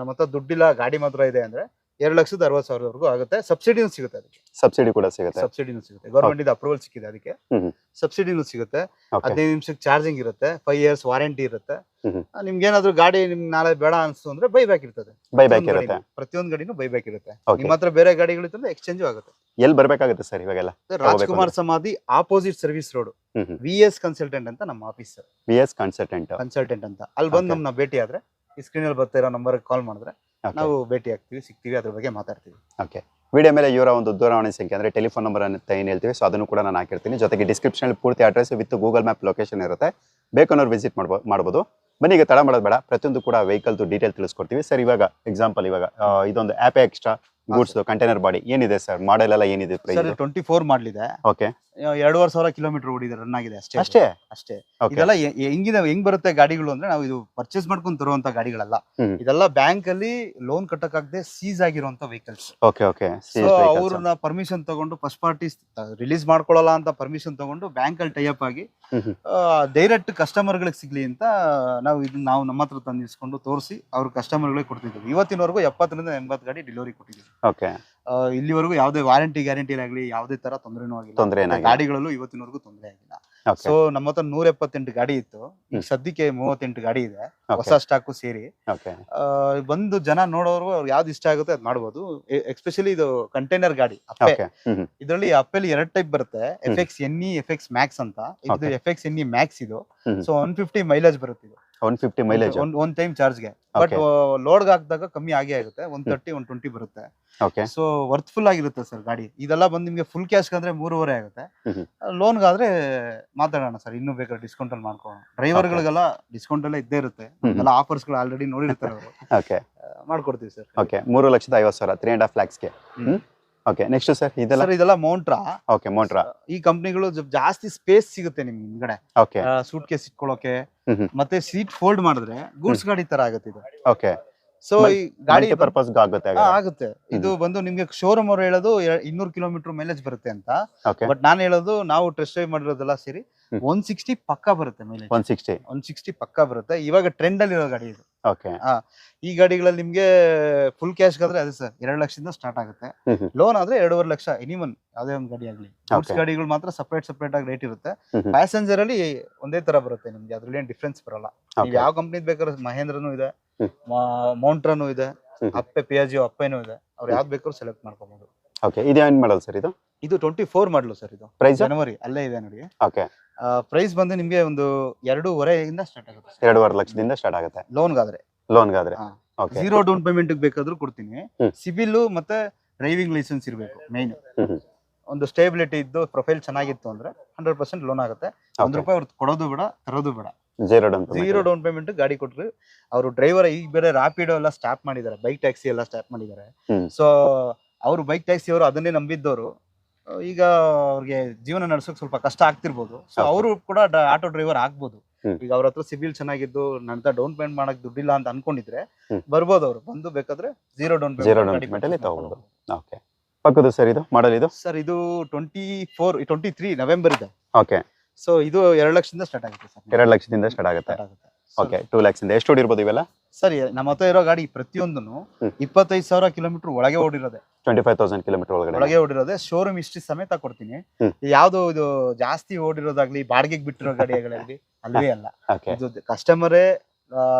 ನಮ್ಮ ಹತ್ರ ದುಡ್ಡಿಲ್ಲ ಗಾಡಿ ಮಾತ್ರ ಇದೆ ಅಂದ್ರೆ ಎರಡು ಲಕ್ಷದ ಅರವತ್ತು ಸಾವಿರದವರೆಗೂ ಆಗುತ್ತೆ. ಸಬ್ಸಿಡಿನೂ ಸಿಗುತ್ತೆ ಅದಕ್ಕೆ. ಸಬ್ಸಿಡಿ ಕೂಡ ಸಿಗುತ್ತೆ. ಸಬ್ಸಿಡಿನೂ ಸಿಗುತ್ತೆ. ಗೌರ್ಮೆಂಟ್ ಇಂದ ಅಪ್ರೂವಲ್ ಸಿಕ್ಕಿದೆ ಅದಕ್ಕೆ. ಸಬ್ಸಿಡಿನೂ ಸಿಗುತ್ತೆ. ಹದಿನೈದು ನಿಮಿಷಕ್ಕೆ ಚಾರ್ಜಿಂಗ್ ಇರುತ್ತೆ. ಫೈವ್ ಇಯರ್ಸ್ ವಾರಂಟಿ ಇರುತ್ತೆ. ನಿಮ್ಗೆ ಏನಾದ್ರು ಗಾಡಿ ನಿಮ್ ನಾಳೆ ಬೇಡ ಅನ್ಸು ಅಂದ್ರೆ ಬೈ ಬ್ಯಾಕ್ ಇರ್ತದೆ. ಬೈ ಬ್ಯಾಕ್ ಇರುತ್ತೆ. ಪ್ರತಿಯೊಂದು ಗಾಡಿನೂ ಬೈ ಬ್ಯಾಕ್ ಇರುತ್ತೆ ನಿಮ್ಮ ಹತ್ರ ಬೇರೆ ಗಾಡಿಗಳಿತ್ತು ಎಕ್ಸ್ಚೇಂಜ್ ಆಗುತ್ತೆ. ಎಲ್ಲಿ ಬರ್ಬೇಕಾಗುತ್ತೆ ಸರ್ ಇವಾಗೆಲ್ಲ? ರಾಜ್ಕುಮಾರ್ ಸಮಾಧಿ opposite service road V S consultant ಅಂತ ನಮ್ಮ office V S consultant consultant ಅಂತ. ಅಲ್ಲಿ ಬಂದು. ನಮ್ಮನ್ನ ಭೇಟಿ ಆದ್ರೆ ಈ ಸ್ಕ್ರೀನ್ ಅಲ್ಲಿ ಬರ್ತಾ ಇರೋ ನಂಬರ್ ಕಾಲ್ ಮಾಡಿದ್ರೆ ನಾವು ಭೇಟಿ ಆಗ್ತೀವಿ ಸಿಗ್ತೀವಿ ಅದ್ರ ಬಗ್ಗೆ ಮಾತಾಡ್ತೀವಿ. ಓಕೆ ವಿಡಿಯೋ ಮೇಲೆ ಇವರ ಒಂದು ದೂರವಾಣಿ ಸಂಖ್ಯೆ ಅಂದ್ರೆ ಟೆಲಿಫೋನ್ ನಂಬರ್ ಅಂತ ಏನು ಹೇಳ್ತೀವಿ? ಸೊ ಅದನ್ನು ಕೂಡ ನಾನು ಹಾಕಿರ್ತೀನಿ. ಜೊತೆಗೆ ಡಿಸ್ಕ್ರಿಪ್ಷನ್ ಪೂರ್ತಿ address with Google map location ಇರುತ್ತೆ. ಬೇಕನ್ನೋರು ವಿಸಿಟ್ ಮಾಡ್ಬೋದು ಮಾಡ್ಬೋದು. ಬನ್ನಿ ಈಗ ತಡ ಮಾಡೋದು ಬೇಡ. ಪ್ರತಿಯೊಂದು ಕೂಡ ವೆಹಿಕಲ್ದು ಡೀಟೇಲ್ ತಿಳಿಸ್ಕೊಡ್ತೀವಿ. ಸರ್ ಇವಾಗ ಎಕ್ಸಾಂಪಲ್ ಇವಾಗ ಇದೊಂದು Ape extra goods container body ಏನಿದೆ ಸರ್ ಮಾಡೆಲ್ ಎಲ್ಲ ಏನಿದೆ ಸರ್ ಟ್ವೆಂಟಿ ಫೋರ್ ಇದೆ. ಓಕೆ ಎರಡೂವರೆ ಸಾವಿರ ಕಿಲೋಮೀಟರ್ ಓಡಿದೆ ರನ್ ಆಗಿದೆ ಅಷ್ಟೇ. ಅಷ್ಟೇ? ಅಷ್ಟೇ. ಇದೆಲ್ಲ ಹೆಂಗಿದೆ ಹೆಂಗ್ ಬರುತ್ತೆ ಗಾಡಿಗಳು ಅಂದ್ರೆ ನಾವು ಇದು ಪರ್ಚೇಸ್ ಮಾಡ್ಕೊಂಡು ತರುವಂತ ಗಾಡಿಗಳಲ್ಲ. ಇದೆಲ್ಲ ಬ್ಯಾಂಕ್ ಅಲ್ಲಿ ಲೋನ್ ಕಟ್ಟಕ್ಕಾಗದೆ ಸೀಸ್ ಆಗಿರುವಂತ ವೆಹಿಕಲ್ಸ್ ಓಕೆ ಓಕೆ ಅವ್ರನ್ನ ಪರ್ಮಿಷನ್ ತಗೊಂಡು ಫಸ್ಟ್ ಪಾರ್ಟಿ ರಿಲೀಸ್ ಮಾಡ್ಕೊಳ್ಳಲ್ಲ ಅಂತ ಪರ್ಮಿಷನ್ ತಗೊಂಡು ಬ್ಯಾಂಕ್ ಅಲ್ಲಿ ಟೈಅಪ್ ಆಗಿ ಡೈರೆಕ್ಟ್ ಕಸ್ಟಮರ್ ಗಳಿಗೆ ಸಿಗ್ಲಿ ಅಂತ ನಾವು ಇದನ್ನ ನಾವು ನಮ್ಮ ಹತ್ರ ತಂದಿಸ್ಕೊಂಡು ತೋರಿಸಿ ಅವ್ರ ಕಸ್ಟಮರ್ ಗಳಿಗೆ ಕೊಡ್ತಿದ್ದೀವಿ. ಇವತ್ತಿನವರೆಗೂ ಎಪ್ಪತ್ತರಿಂದ ಎಂಬತ್ತು ಗಾಡಿ ಡೆಲಿವರಿ ಕೊಟ್ಟಿದ್ದೀವಿ. ಓಕೆ ಇಲ್ಲಿವರೆಗೂ ಯಾವುದೇ ವಾರಂಟಿ ಗ್ಯಾರಂಟಿ ಆಗಲಿ ಯಾವುದೇ ತರ ತೊಂದರೆನೂ ಆಗಿಲ್ಲ. ತೊಂದ್ರೆ ಏನಾಗಿಲ್ಲ. ಗಾಡಿಗಳಲ್ಲೂ ಇವತ್ತಿನವರೆಗೂ ತೊಂದರೆ ಆಗಿಲ್ಲ. ಓಕೆ ಸೊ ನಮ್ಮ ಹತ್ರ ನೂರ ಎಪ್ಪತ್ತೆಂಟು ಗಾಡಿ ಇತ್ತು. ಈಗ ಸದ್ಯಕ್ಕೆ ಮೂವತ್ತೆಂಟು ಗಾಡಿ ಇದೆ. ಹೊಸ ಓಕೆ ಸ್ಟಾಕು ಸೇರಿ. ಓಕೆ ಆ, ಬಂದು ಜನ ನೋಡೋರು ಅವ್ರು ಯಾವ್ದು ಇಷ್ಟ ಆಗುತ್ತೆ ಅದ್ ಮಾಡ್ಬೋದು. ಎಸ್ಪೆಷಲಿ ಇದು ಕಂಟೈನರ್ ಗಾಡಿ ಅಪ್ಪೆ. Okay hmm hmm. ಇದರಲ್ಲಿ ಅಪ್ಪೆಲಿ ಎರಡ್ ಟೈಪ್ ಬರುತ್ತೆ. F X N E F X max ಅಂತ. ಇದು Okay. F X N E max ಇದು. Hmm. So one fifty mileage ಬರುತ್ತೆ ಇದು ಒನ್ ಫಿಫ್ಟಿ ಮೈಲೇಜ್ ಒಂದ್ ಒನ್ ಟೈಮ್ ಚಾರ್ಜ್ಗೆ ಬಟ್ ಲೋಡ್ ಲೋಡ್ಗೆ ಹಾಕಿದಾಗ ಕಮ್ಮಿ ಆಗೇ ಆಗುತ್ತೆ. ಒನ್ ತರ್ಟಿ ಒನ್ ಟ್ವೆಂಟಿ ಬರುತ್ತೆ. ಓಕೆ ಸೊ ವರ್ತ್ಫುಲ್ ಆಗಿರುತ್ತೆ ಸರ್ ಗಾಡಿ. ಇದೆಲ್ಲ ಬಂದು ನಿಮಗೆ ಫುಲ್ ಕ್ಯಾಶ್ ಅಂದ್ರೆ ಮೂರುವರೆ ಆಗುತ್ತೆ. ಲೋನ್ಗಾದ್ರೆ ಮಾತಾಡೋಣ ಸರ್ ಇನ್ನೂ ಬೇಕಾದ್ರೆ ಡಿಸ್ಕೌಂಟ್ ಅಲ್ಲಿ ಮಾಡ್ಕೊಳ್ಳೋಣ. ಡ್ರೈವರ್ಗಳಿಗೆಲ್ಲ ಡಿಸ್ಕೌಂಟ್ ಎಲ್ಲ ಇದ್ದೇ ಇರುತ್ತೆ. ಎಲ್ಲ ಆಫರ್ಸ್ಗಳು ಆಲ್ರೆಡಿ ನೋಡಿರ್ತಾರೆ ಅವರು. ಓಕೆ ಮಾಡ್ಕೊಡ್ತೀವಿ ಸರ್ ಓಕೆ ಮೂರು ಲಕ್ಷದ ಐವತ್ತು ಸಾವಿರ ತ್ರೀ ಅಂಡ್ ಹಾಫ್ ಲ್ಯಾಕ್ಸ್ಗೆ ಓಕೆ ನೆಕ್ಸ್ಟ್ ಸರ್ ಇದೆಲ್ಲ? ಸರ್ ಇದೆಲ್ಲ ಮೌಂಟ್ರಾ ಓಕೆ ಮೌಂಟ್ರಾ ಈ ಕಂಪನಿಗಳು ಜಾಸ್ತಿ ಸ್ಪೇಸ್ ಸಿಗುತ್ತೆ ನಿಮ್ಗೆ ಹಿಂದ್ಗಡೆ. ಓಕೆ ಸೂಟ್ ಕೇಸ್ ಇಟ್ಕೊಳ್ಳೋಕೆ. ಮತ್ತೆ ಸೀಟ್ ಫೋಲ್ಡ್ ಮಾಡಿದ್ರೆ ಗೂಡ್ಸ್ ಗಾಡಿ ತರ ಆಗುತ್ತೆ ಇದು. ಓಕೆ ಸೊ ಈ ಗಾಡಿ ಪರ್ಪಸ್ ಆಗುತ್ತೆ ಆಗುತ್ತೆ. ಇದು ಬಂದು ನಿಮ್ಗೆ ಶೋರೂಮ್ ಅವ್ರು ಹೇಳೋದು ಇನ್ನೂರು ಕಿಲೋಮೀಟರ್ ಮೈಲೇಜ್ ಬರುತ್ತೆ ಅಂತ. ಬಟ್ ನಾನು ಹೇಳೋದು ನಾವು ಟೆಸ್ಟ್ ಡ್ರೈವ್ ಮಾಡಿರೋದೆಲ್ಲ ಸೇರಿ. ಒನ್ ಸಿಕ್ಸ್ಟಿ ಪಕ್ಕ ಬರುತ್ತೆ ಮೇಲೆ ಒನ್ ಸಿಕ್ಸ್ಟಿ ಒನ್ ಸಿಕ್ಸ್ಟಿ ಪಕ್ಕಾ ಬರುತ್ತೆ. ಇವಾಗ ಟ್ರೆಂಡ್ ಅಲ್ಲಿ ಇರೋ ಗಾಡಿ ಇದು. ಓಕೆ. ಈ ಗಾಡಿಗಳಲ್ಲಿ ನಿಮ್ಗೆ ಫುಲ್ ಕ್ಯಾಶ್ ಆದ್ರೆ ಅದೇ ಸರ್ ಎರಡು ಲಕ್ಷದಿಂದ ಸ್ಟಾರ್ಟ್ ಆಗುತ್ತೆ. ಹ್ಮ್. ಲೋನ್ ಆದ್ರೆ ಎರಡೂವರೆ ಲಕ್ಷ ಎನಿಮನ್ ಯಾವುದೇ ಒಂದು ಗಾಡಿ ಆಗ್ಲಿ. Goods Okay. ಗಾಡಿಗಳು ಮಾತ್ರ ಸಪರೇಟ್ ಸಪರೇಟ್ ಆಗಿ ರೇಟ್ ಇರುತ್ತೆ. ಹ್ಮ್. ಪ್ಯಾಸೆಂಜರ್ ಅಲ್ಲಿ ಒಂದೇ ತರ ಬರುತ್ತೆ ನಿಮ್ಗೆ ಅದ್ರಲ್ಲಿ ಏನ್ ಡಿಫ್ರೆನ್ಸ್ ಬರಲ್ಲ. ನೀವು. ಯಾವ ಕಂಪ್ನಿದ್ ಬೇಕಾದ್ರೆ ಮಹೇಂದ್ರನು ಇದೆ ಹ್ಮ್. ಮೌಂಟ್ರನು ಇದೆ ಹ್ಮ್. ಅಪ್ಪೆ ಪಿಯಾಜಿಯೋ ಅಪ್ಪೆನೂ ಇದೆ. ಅವ್ರು ಯಾವ್ದು ಬೇಕಾದ್ರೂ ಸೆಲೆಕ್ಟ್ ಮಾಡ್ಕೊಬಹುದು ಓಕೆ ಇದೇನ್ ಮಾಡಲ್ ಸರ್ ಇದು? ಇದು ಟ್ವೆಂಟಿ ಫೋರ್ ಮಾಡಲು ಸರ್ ಇದು. ಪ್ರೈಸ್ ಜನವರಿ ಅಲ್ಲೇ ಇದೆ ನೋಡಿ. ಓಕೆ ಪ್ರೈಸ್ ಬಂದು ನಿಮ್ಗೆ ಒಂದು ಎರಡೂವರೆಯಿಂದ ಸ್ಟಾರ್ಟ್ ಆಗುತ್ತೆ ಎರಡೂವರೆ ಲಕ್ಷದಿಂದ ಸ್ಟಾರ್ಟ್ ಆಗುತ್ತೆ. ಲೋನ್ಗಾದ್ರೆ ಲೋನ್ಗಾದ್ರೆ loan okay zero down payment ಬೇಕಾದ್ರೂ ಕೊಡ್ತೀನಿ. ಸಿಬಿಲ್ ಮತ್ತೆ ಡ್ರೈವಿಂಗ್ ಲೈಸೆನ್ಸ್ ಇರಬೇಕು ಮೈನ್. ಒಂದು ಸ್ಟೇಬಿಲಿಟಿ ಇದ್ದು ಪ್ರೊಫೈಲ್ ಚೆನ್ನಾಗಿತ್ತು ಅಂದ್ರೆ ಹಂಡ್ರೆಡ್ ಪರ್ಸೆಂಟ್ ಲೋನ್ ಆಗುತ್ತೆ. ಒಂದ್ ರೂಪಾಯಿ ಅವ್ರು ಕೊಡೋದು ಬೇಡ ತರೋದು ಬೇಡ. Zero down zero down payment ಗಾಡಿ ಕೊಟ್ರು ಅವರು ಡ್ರೈವರ್ ಈಗ ಬೇರೆ ರಾಪಿಡೋ ಎಲ್ಲ ಸ್ಟಾಪ್ ಮಾಡಿದ್ದಾರೆ ಬೈಕ್ ಟ್ಯಾಕ್ಸಿ ಎಲ್ಲ ಸ್ಟಾಪ್ ಮಾಡಿದ್ದಾರೆ. ಸೊ ಅವರು ಬೈಕ್ ಟ್ಯಾಕ್ಸಿ ಅವರು ಅದನ್ನೇ ನಂಬಿದ್ದವರು. ಈಗ ಅವ್ರಿಗೆ ಜೀವನ ನಡೆಸೋಕೆ ಸ್ವಲ್ಪ ಕಷ್ಟ ಆಗ್ತಿರ್ಬೋದು. ಸೊ. ಅವರು ಕೂಡ ಆಟೋ ಡ್ರೈವರ್ ಆಗ್ಬೋದು. ಈಗ ಅವ್ರ ಹತ್ರ ಸಿಬಿಲ್ ಚೆನ್ನಾಗಿದ್ದು ನನ್ನ ಡೌನ್ ಪೇಮೆಂಟ್ ಮಾಡಕ್ ದುಡ್ಡಿಲ್ಲ ಅಂತ ಅನ್ಕೊಂಡಿದ್ರೆ. ಬರ್ಬೋದು ಅವರು. ಬಂದು ಬೇಕಾದ್ರೆ ಜೀರೋ ಡೌನ್ ಪೇಮೆಂಟ್. ಓಕೆ ಪಕ್ಕದು ಸರ್ ಇದು ಮಾಡಲ್ ಇದು? ಸರ್ ಇದು twenty four twenty three November ಇದೆ. ಓಕೆ ಸೊ ಇದು ಎರಡು ಲಕ್ಷದಿಂದ ಸ್ಟಾರ್ಟ್ ಆಗುತ್ತೆ ಸರ್ ಎರಡು ಲಕ್ಷದಿಂದ ಸ್ಟಾರ್ಟ್ ಆಗುತ್ತೆ. ಓಕೆ ಟೂ ಲ್ಯಾಕ್ಸ್ ಇಂದ. ಎಷ್ಟು ಹೊಡಿರ್ಬೋದು ಇವೆಲ್ಲ? ಸರಿ ನಮ್ಮ ಹತ್ರ ಇರೋ ಗಾಡಿ ಪ್ರತಿಯೊಂದನ್ನು. ಇಪ್ಪತ್ತೈದು ಸಾವಿರ ಕಿಲೋಮೀಟರ್ ಒಳಗೆ ಓಡಿರೋದೆ. ಟ್ವೆಂಟಿ ಫೈವ್ ತೌಸಂಡ್ ಕಿಲೋಮೀಟರ್ ಒಳಗಡೆ. ಒಳಗೆ ಓಡಿರೋದೆ. ಶೋರೂಮ್ ಹಿಸ್ಟ್ರಿ ಸಮೇತ ಕೊಡ್ತೀನಿ. ಯಾವ್ದು ಇದು ಜಾಸ್ತಿ ಓಡಿರೋದಾಗ್ಲಿ ಬಾಡಿಗೆಗೆ ಬಿಟ್ಟಿರೋ ಗಾಡಿಗಳಾಗ್ಲಿ ಅಲ್ವೇ ಅಲ್ಲ. ಇದು ಕಸ್ಟಮರೇ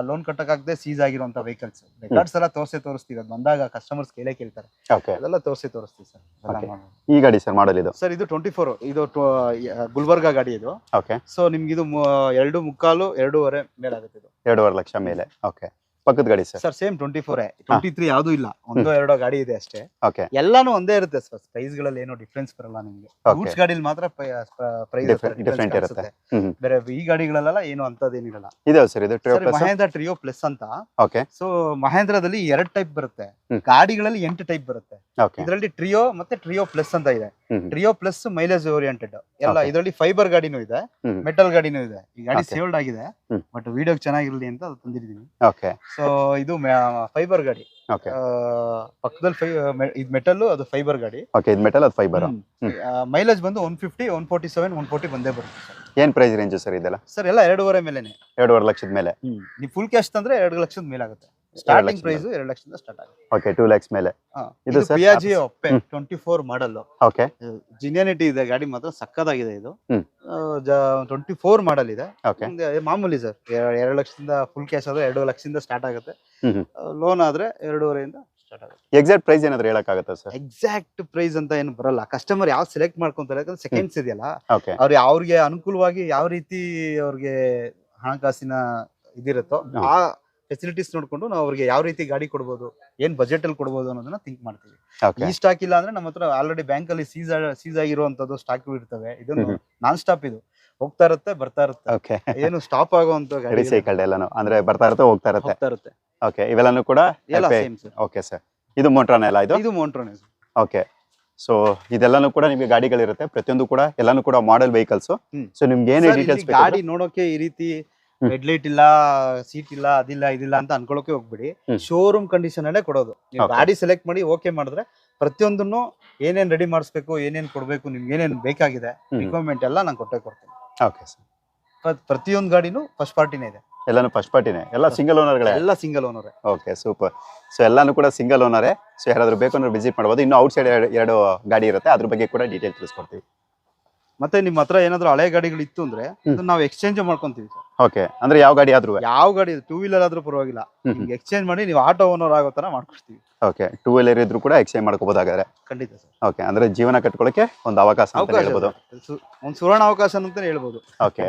ಲೋನ್ ಕಟ್ಟಕ್ಕಾಗದೆ ಸೀಸ್ ಆಗಿರುವಂತ ವೆಹಿಕಲ್ಸ್ ರೆಕಾರ್ಡ್ಸ್ ಎಲ್ಲ ತೋರಿಸಿ ತೋರಿಸ್ತೀವಿ. ಅದು ಬಂದಾಗ ಕಸ್ಟಮರ್ಸ್ ಕೇಳೇ ಕೇಳ್ತಾರೆ. ಅದೆಲ್ಲ ತೋರಿಸಿ ತೋರಿಸ್ತೀವಿ ಸರ್. ಈ ಗಾಡಿ ಸರ್ ಮಾಡಲ್ ಇದು? ಸರ್ ಇದು ಟ್ವೆಂಟಿ ಫೋರ್ ಇದು ಗುಲ್ಬರ್ಗಾ ಗಾಡಿ ಇದು. ಓಕೆ ಸೊ ನಿಮ್ಗೆ ಇದು ಎರಡು ಮುಕ್ಕಾಲು ಎರಡೂವರೆ ಮೇಲಾಗುತ್ತೆ ಇದು. ಎರಡೂವರೆ ಲಕ್ಷ ಮೇಲೆ. ಓಕೆ ಪಕ್ಕದ ಗಾಡಿ sir? Sir same twenty four twenty three ಯಾವ್ದು ಇಲ್ಲ. ಒಂದೋ ಎರಡೋ ಗಾಡಿ ಇದೆ ಅಷ್ಟೇ. ಓಕೆ. ಎಲ್ಲಾನು ಒಂದೇ ಇರುತ್ತೆ ಸರ್. ಪ್ರೈಸ್ಗಳಲ್ಲಿ ಏನೋ ಡಿಫ್ರೆನ್ಸ್ ಬರಲ್ಲ ನಿಮ್ಗೆ. ಗೂಡ್ಸ್ ಗಾಡಿಲಿ ಮಾತ್ರ ಪ್ರೈಸ್ different ಇರುತ್ತೆ. ಬೇರೆ ಈ ಗಾಡಿಗಳಲ್ಲೆಲ್ಲ ಏನು ಅಂತದೇನಿರಲ್ಲ ಇದೆ ಸರ್ ಇದು Treo sir plus Mahindra Treo plus ಅಂತ. ಓಕೆ. ಸೊ ಮಹೇಂದ್ರದಲ್ಲಿ ಎರಡ್ ಟೈಪ್ ಬರುತ್ತೆ. ಗಾಡಿಗಳಲ್ಲಿ ಎಂಟು ಟೈಪ್ ಬರುತ್ತೆ. ಇದರಲ್ಲಿ ಟ್ರಿಯೋ ಮತ್ತೆ ಟ್ರಿಯೋ ಪ್ಲಸ್ ಅಂತ ಇದೆ. ಟ್ರಿಯೋ ಪ್ಲಸ್ ಮೈಲೇಜ್ ಓರಿಯೆಂಟೆಡ್ ಎಲ್ಲ ಇದರಲ್ಲಿ ಫೈಬರ್ ಗಾಡಿನೂ ಇದೆ ಮೆಟಲ್ ಗಾಡಿನೂ ಇದೆ. ಈ ಗಾಡಿ ಸೇವ್ಡ್ ಸೇಲ್ಡ್ ಆಗಿದೆ. ಬಟ್ ವಿಡಿಯೋ ಚೆನ್ನಾಗಿರ್ಲಿ ಅಂತ ತಂದಿದ್ದೀನಿ. ಓಕೆ. ಸೊ ಇದು ಫೈಬರ್ ಗಾಡಿ. ಓಕೆ ಪಕ್ಕದಲ್ಲಿ ಫೈ ಇದು ಮೆಟಲ್ ಅದು ಫೈಬರ್ ಗಾಡಿ. ಓಕೆ ಇದು ಮೆಟಲ್ ಅದು ಫೈಬರ್ ಮೈಲೇಜ್ ಬಂದು one fifty one forty seven one forty ಬಂದೇ ಬರುತ್ತೆ ಸರ್. ಏನ್ ಪ್ರೈಸ್ ರೇಂಜ್ ಸರ್ ಇದೆಲ್ಲ? ಸರ್ ಎಲ್ಲ ಎರಡೂವರೆ ಮೇಲೆನೆ. ಎರಡೂವರೆ ಲಕ್ಷದ ಮೇಲೆ. ನೀವು ಫುಲ್ ಕ್ಯಾಶ್ ತಂದ್ರೆ ಎರಡು ಲಕ್ಷದ ಮೇಲೆ ಆಗುತ್ತೆ ಸ್ಟಾರ್ಟಿಂಗ್ ಪ್ರೈಸ್ ಎರಡು ಲಕ್ಷದಿಂದ ಸ್ಟಾರ್ಟ್ ಆಗುತ್ತೆ. ಓಕೆ ಟೂ ಲ್ಯಾಕ್ಸ್ ಮೇಲೆ. ಇದು Piaggio Ape twenty four model okay genuinity ಇದೆ ಗಾಡಿ ಮಾತ್ರ ಸಕ್ಕದಾಗಿದೆ ಇದು. ಟ್ವೆಂಟಿ ಫೋರ್ ಮಾಡಲ್ ಇದೆ. ಮಾಮೂಲಿ ಸರ್ ಎರಡು ಲಕ್ಷದಿಂದ ಫುಲ್ ಕ್ಯಾಶ್ ಆದ್ರೆ ಎರಡು ಲಕ್ಷದಿಂದ ಸ್ಟಾರ್ಟ್ ಆಗುತ್ತೆ. ಲೋನ್ ಆದ್ರೆ ಎರಡೂವರೆಯಿಂದ ಎಕ್ಸಾಕ್ಟ್ ಪ್ರೈಸ್ ಏನಾದ್ರು ಹೇಳಕ್ಕಾಗತ್ತಾ ಸರ್? ಎಕ್ಸಾಕ್ಟ್ ಪ್ರೈಸ್ ಅಂತ ಏನು ಬರಲ್ಲ. ಕಸ್ಟಮರ್ ಯಾವ ಸೆಲೆಕ್ಟ್ ಮಾಡ್ಕೊಂತಾರೆ ಯಾಕಂದ್ರೆ ಸೆಕೆಂಡ್ಸ್ ಇದೆಯಲ್ಲ ಅವ್ರಿಗೆ ಅವ್ರಿಗೆ ಅನುಕೂಲವಾಗಿ ಯಾವ ರೀತಿ ಅವ್ರಿಗೆ ಹಣಕಾಸಿನ ಇದಿರುತ್ತೋ ಆ ಫೆಸಿಲಿಟೀಸ್ ನೋಡ್ಕೊಂಡು ನಾವು ಅವ್ರಿಗೆ ಯಾವ ರೀತಿ ಗಾಡಿ ಕೊಡ್ಬೋದು ಏನ್ ಬಜೆಟ್ ಅಲ್ಲಿ ಕೊಡ್ಬೋದು ಅನ್ನೋದನ್ನ ಥಿಂಕ್ ಮಾಡ್ತೀವಿ. ಈ ಸ್ಟಾಕ್ ಇಲ್ಲ ಅಂದ್ರೆ ನಮ್ಮ ಹತ್ರ ಆಲ್ರೆಡಿ ಬ್ಯಾಂಕ್ ಅಲ್ಲಿ ಸೀಸ್ ಸೀಸ್ ಆಗಿರುವಂತದ್ದು ಸ್ಟಾಕ್ ಇರ್ತವೆ. ಇದನ್ನು ನಾನ್ ಸ್ಟಾಪ್ ಇದು. ಹೋಗ್ತಾ ಇರುತ್ತೆ ಬರ್ತಾ ಇರುತ್ತೆ. ಏನು ಸ್ಟಾಪ್ ಆಗುವಂತ ಗಾಡಿ ಸೈಕಲ್ ಎಲ್ಲಾನು. ಅಂದ್ರೆ ಬರ್ತಾ ಇರುತ್ತೆ ಹೋಗ್ತಾ ಇರುತ್ತೆ? ಹೋಗ್ತಾ ಇರುತ್ತೆ. ಓಕೆ ಇವೆಲ್ಲಾನು ಕೂಡ ಎಲ್ಲ ಸೇಮ್ ಸರ್ ಓಕೆ ಸರ್ ಇದು ಮೋಟ್ರಾನ್ ಎಲ್ಲ ಇದು? ಇದು ಮೋಟ್ರಾನ್ ಓಕೆ ಸೊ ಇದೆಲ್ಲಾನು ಕೂಡ ನಿಮಗೆ ಗಾಡಿಗಳಿರುತ್ತೆ. ಪ್ರತಿಯೊಂದು ಕೂಡ ಎಲ್ಲಾನು ಕೂಡ ಮಾಡೆಲ್ ವೆಹಿಕಲ್ಸ್. ಸೊ ನಿಮ್ಗೆ ಏನೇ ಡೀಟೇಲ್ಸ್ ಗಾಡಿ ನೋಡೋಕೆ ಈ ರೀತಿ ಹ್ಮ್. ಹೆಡ್ಲೈಟ್ ಇಲ್ಲ ಸೀಟ್ ಇಲ್ಲ ಅದಿಲ್ಲ ಇದಿಲ್ಲ ಅಂತ ಅನ್ಕೊಳಕ್ಕೆ ಹೋಗ್ಬಿಡಿ. ಶೋರೂಮ್ ಕಂಡೀಷನ್ ಅಲ್ಲೇ ಕೊಡೋದು. ನೀವು ಗಾಡಿ ಸೆಲೆಕ್ಟ್ ಮಾಡಿ ಓಕೆ ಮಾಡಿದ್ರೆ ಪ್ರತಿಯೊಂದನ್ನು ಏನೇನ್ ರೆಡಿ ಮಾಡಿಸ್ಬೇಕು ಏನೇನ್ ಕೊಡ್ಬೇಕು ನಿಮ್ಗೆ ಏನೇನ್ ಬೇಕಾಗಿದೆ. ರಿಕ್ವೈರ್ಮೆಂಟ್ ಎಲ್ಲ ನಾನು ಕೊಟ್ಟೆ ಕೊಡ್ತೀನಿ. ಓಕೆ ಸರ್ ಪ್ರತಿಯೊಂದು ಗಾಡಿನೂ ಫಸ್ಟ್ ಪಾರ್ಟಿನೇ ಇದೆ. ಎಲ್ಲಾನು ಫಸ್ಟ್ ಪಾರ್ಟಿನೇ ಎಲ್ಲ ಸಿಂಗಲ್ ಓನರ್ಗಳೇ ಎಲ್ಲ single owner okay super so ಎಲ್ಲಾನು ಕೂಡ ಸಿಂಗಲ್ ಓನರೇ ಸೊ ಯಾರಾದ್ರೂ ಬೇಕು ಅಂದ್ರೆ ವಿಸಿಟ್ ಮಾಡ್ಬೋದು. ಇನ್ನು ಔಟ್ ಸೈಡ್ ಎರಡು ಗಾಡಿ ಇರುತ್ತೆ. ಅದ್ರ ಬಗ್ಗೆ ಕೂಡ ಡೀಟೇಲ್ ತಿಳಿಸ್ಕೊಡ್ತೀವಿ. ಮತ್ತೆ ನಿಮ್ ಹತ್ರ ಏನಾದ್ರು ಹಳೆ ಗಾಡಿಗಳು ಇತ್ತು ಅಂದ್ರೆ ಅದನ್ನ ನಾವು ಎಕ್ಸ್ಚೇಂಜ್ ಮಾಡ್ಕೊಂತೀವಿ ಸರ್. ಓಕೆ ಅಂದ್ರೆ ಯಾವ ಗಾಡಿ ಆದ್ರೂ ಯಾವ ಗಾಡಿ ಟೂ ವೀಲರ್ ಆದ್ರೂ ಪರವಾಗಿಲ್ಲ. ನಿಮ್ಗೆ ಎಕ್ಸ್ಚೇಂಜ್ ಮಾಡಿ ನೀವು ಆಟೋ ಓನರ್ ಆಗೋ ತರ ಮಾಡ್ಕೊಡ್ತೀವಿ. ಓಕೆ ಟೂ ವೀಲರ್ ಇದ್ರು ಕೂಡ ಎಕ್ಸ್ಚೇಂಜ್ ಮಾಡ್ಕೋಬಹುದು ಹಾಗಾದ್ರೆ. ಖಂಡಿತ ಸರ್. ಓಕೆ ಅಂದ್ರೆ ಜೀವನ ಕಟ್ಕೊಳಕ್ಕೆ ಒಂದು ಅವಕಾಶ ಅಂತ ಹೇಳ್ಬೋದು. ಒಂದು ಸುವರ್ಣ ಅವಕಾಶ ಅಂತಾನೆ ಹೇಳ್ಬೋದು. ಓಕೆ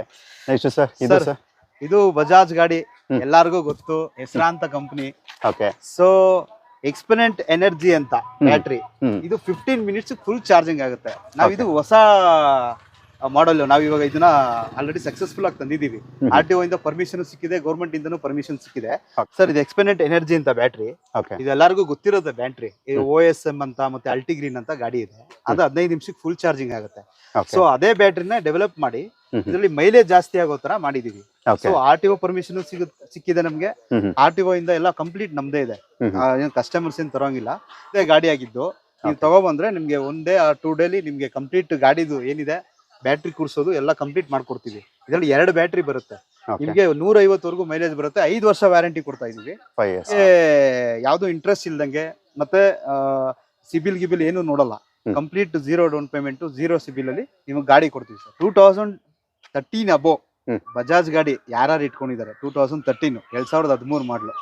ನೆಕ್ಸ್ಟ್ ಸರ್ ಇದು ಸರ್ ಇದು ಬಜಾಜ್ ಗಾಡಿ. ಎಲ್ಲಾರ್ಗು ಎಲ್ಲಾರ್ಗೂ ಗೊತ್ತು. ಹೆಸರಾಂತ company okay so exponent energy ಅಂತ. ಬ್ಯಾಟ್ರಿ. ಇದು ಫಿಫ್ಟೀನ್ ಮಿನಿಟ್ಸ್ ಫುಲ್ ಚಾರ್ಜಿಂಗ್ ಆಗುತ್ತೆ. ನಾವು ಇದು ಹೊಸ ಮಾಡಲ್ ನಾವು ಇವಾಗ ಇದನ್ನ ಆಲ್ರೆಡಿ ಸಕ್ಸಸ್ಫುಲ್ ಆಗಿ ತಂದಿದ್ದೀವಿ. ಆರ್ ಟಿ ಇಂದ ಪರ್ಮಿಷನ್ ಸಿಕ್ಕಿದೆ ಗೌರ್ಮೆಂಟ್ ಇಂದನೂ ಪರ್ಮಿಷನ್ ಸಿಕ್ಕಿದೆ. ಸರ್ ಇದು ಎಕ್ಸ್ಪೆನೆಂಟ್ ಎನರ್ಜಿ ಅಂತ ಬ್ಯಾಟ್ರಿ. ಇದು ಎಲ್ಲರಿಗೂ ಗೊತ್ತಿರೋದು ಬ್ಯಾಟ್ರಿ. ಓ ಎಸ್ ಎಂ ಅಂತ ಮತ್ತೆ ಅಲ್ಟಿಗ್ರೀನ್ ಅಂತ ಗಾಡಿ ಇದೆ. ಅದು ಹದಿನೈದು ನಿಮಿಷಕ್ಕೆ ಫುಲ್ ಚಾರ್ಜಿಂಗ್ ಆಗುತ್ತೆ. ಸೊ ಅದೇ ಬ್ಯಾಟ್ರಿನ ಡೆವಲಪ್ ಮಾಡಿ. ಇದರಲ್ಲಿ ಮೈಲೇಜ್ ಜಾಸ್ತಿ ಆಗೋ ತರ ಮಾಡಿದೀವಿ so R T O permission ಸಿಕ್ಕಿದೆ ನಮ್ಗೆ. ಆರ್ ಟಿ ಒ ಇಂದ ಎಲ್ಲ ಕಂಪ್ಲೀಟ್ ನಮ್ದೇ ಇದೆ. ಕಸ್ಟಮರ್ಸ್ ಏನ್ ತರೋಂಗಿಲ್ಲ. ಇದೇ ಗಾಡಿ ಆಗಿದ್ದು. ನೀವು ತಗೋಬಂದ್ರೆ ನಿಮ್ಗೆ ಒಂದೇ ಟೂ ಡೇಲಿ ನಿಮ್ಗೆ ಕಂಪ್ಲೀಟ್ ಗಾಡಿದು ಏನಿದೆ ಬ್ಯಾಟ್ರಿ ಕೂರ್ಸೋದು ಎಲ್ಲ ಕಂಪ್ಲೀಟ್ ಮಾಡ್ಕೊಡ್ತೀವಿ. ಇದರಲ್ಲಿ ಎರಡು ಬ್ಯಾಟ್ರಿ ಬರುತ್ತೆ. ನಿಮ್ಗೆ ನೂರ ಐವತ್ತವರೆಗೂ ಮೈಲೇಜ್ ಬರುತ್ತೆ. ಐದು ವರ್ಷ ವ್ಯಾರಂಟಿ ಕೊಡ್ತಾ ಇದೀವಿ ಯಾವ್ದು ಇಂಟ್ರೆಸ್ಟ್ ಇಲ್ದಂಗೆ. ಮತ್ತೆ ಸಿಬಿಲ್ ಗಿಬಿಲ್ ಏನು ನೋಡಲ್ಲ. Complete zero down payment zero CIBIL ಅಲ್ಲಿ ನಿಮಗೆ ಗಾಡಿ ಕೊಡ್ತೀವಿ sir two thousand thirteen above. Bajaj ಗಾಡಿ ಯಾರು ಇಟ್ಕೊಂಡಿದ್ದಾರೆ? ಟೂ ತೌಸಂಡ್ ತರ್ಟೀನ್ ಎರಡ್ ಸಾವಿರದ ಹದಿಮೂರು ಮಾಡ್ಲು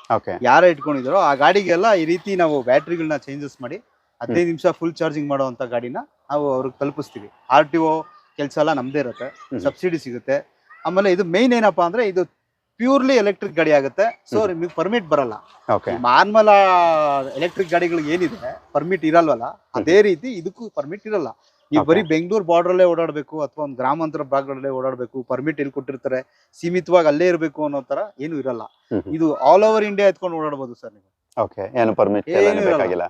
ಯಾರು ಇಟ್ಕೊಂಡಿದಾರೋ ಆ ಗಾಡಿಗೆಲ್ಲ ಈ ರೀತಿ ನಾವು ಬ್ಯಾಟ್ರಿಗಳನ್ನ ಚೇಂಜಸ್ ಮಾಡಿ ಹದಿನೈದು ನಿಮಿಷ ಫುಲ್ ಚಾರ್ಜಿಂಗ್ ಮಾಡುವಂತ ಗಾಡಿನ ನಾವು ಅವ್ರಿಗೆ ತಲುಪಿಸ್ತೀವಿ. ಆರ್ ಟಿ ಒ ಕೆಲಸ ಎಲ್ಲ ನಮ್ದೇ ಇರುತ್ತೆ. ಸಬ್ಸಿಡಿ ಸಿಗುತ್ತೆ. ಆಮೇಲೆ ಇದು ಮೇನ್ ಏನಪ್ಪಾ ಅಂದ್ರೆ ಇದು ಪ್ಯೂರ್ಲಿ ಎಲೆಕ್ಟ್ರಿಕ್ ಗಾಡಿ ಆಗುತ್ತೆ. ಸೊ. ನಿಮಗೆ ಪರ್ಮಿಟ್ ಬರಲ್ಲ. ನಾರ್ಮಲ್ ಎಲೆಕ್ಟ್ರಿಕ್ ಗಾಡಿಗಳಿಗೆ ಏನಿದೆ ಪರ್ಮಿಟ್ ಇರಲ್ವಲ್ಲ? ಅದೇ ರೀತಿ ಇದಕ್ಕೂ ಪರ್ಮಿಟ್ ಇರಲ್ಲ. ನೀವು Okay. ಬರೀ ಬೆಂಗಳೂರು ಬಾರ್ಡರಲ್ಲೇ ಓಡಾಡಬೇಕು ಅಥವಾ ಒಂದು ಗ್ರಾಮಾಂತರ ಭಾಗಗಳಲ್ಲೇ ಓಡಾಡಬೇಕು ಪರ್ಮಿಟ್ ಎಲ್ಲಿ ಕೊಟ್ಟಿರ್ತಾರೆ ಸೀಮಿತವಾಗಿ ಅಲ್ಲೇ ಇರಬೇಕು ಅನ್ನೋ ತರ ಏನು ಇರಲ್ಲ. ಇದು ಆಲ್ ಓವರ್ ಇಂಡಿಯಾ ಎತ್ಕೊಂಡು ಓಡಾಡಬಹುದು ಸರ್ ನೀವು. ಓಕೆ ಏನು ಪರ್ಮಿಟ್ ಬೇಕಾಗಿಲ್ಲ.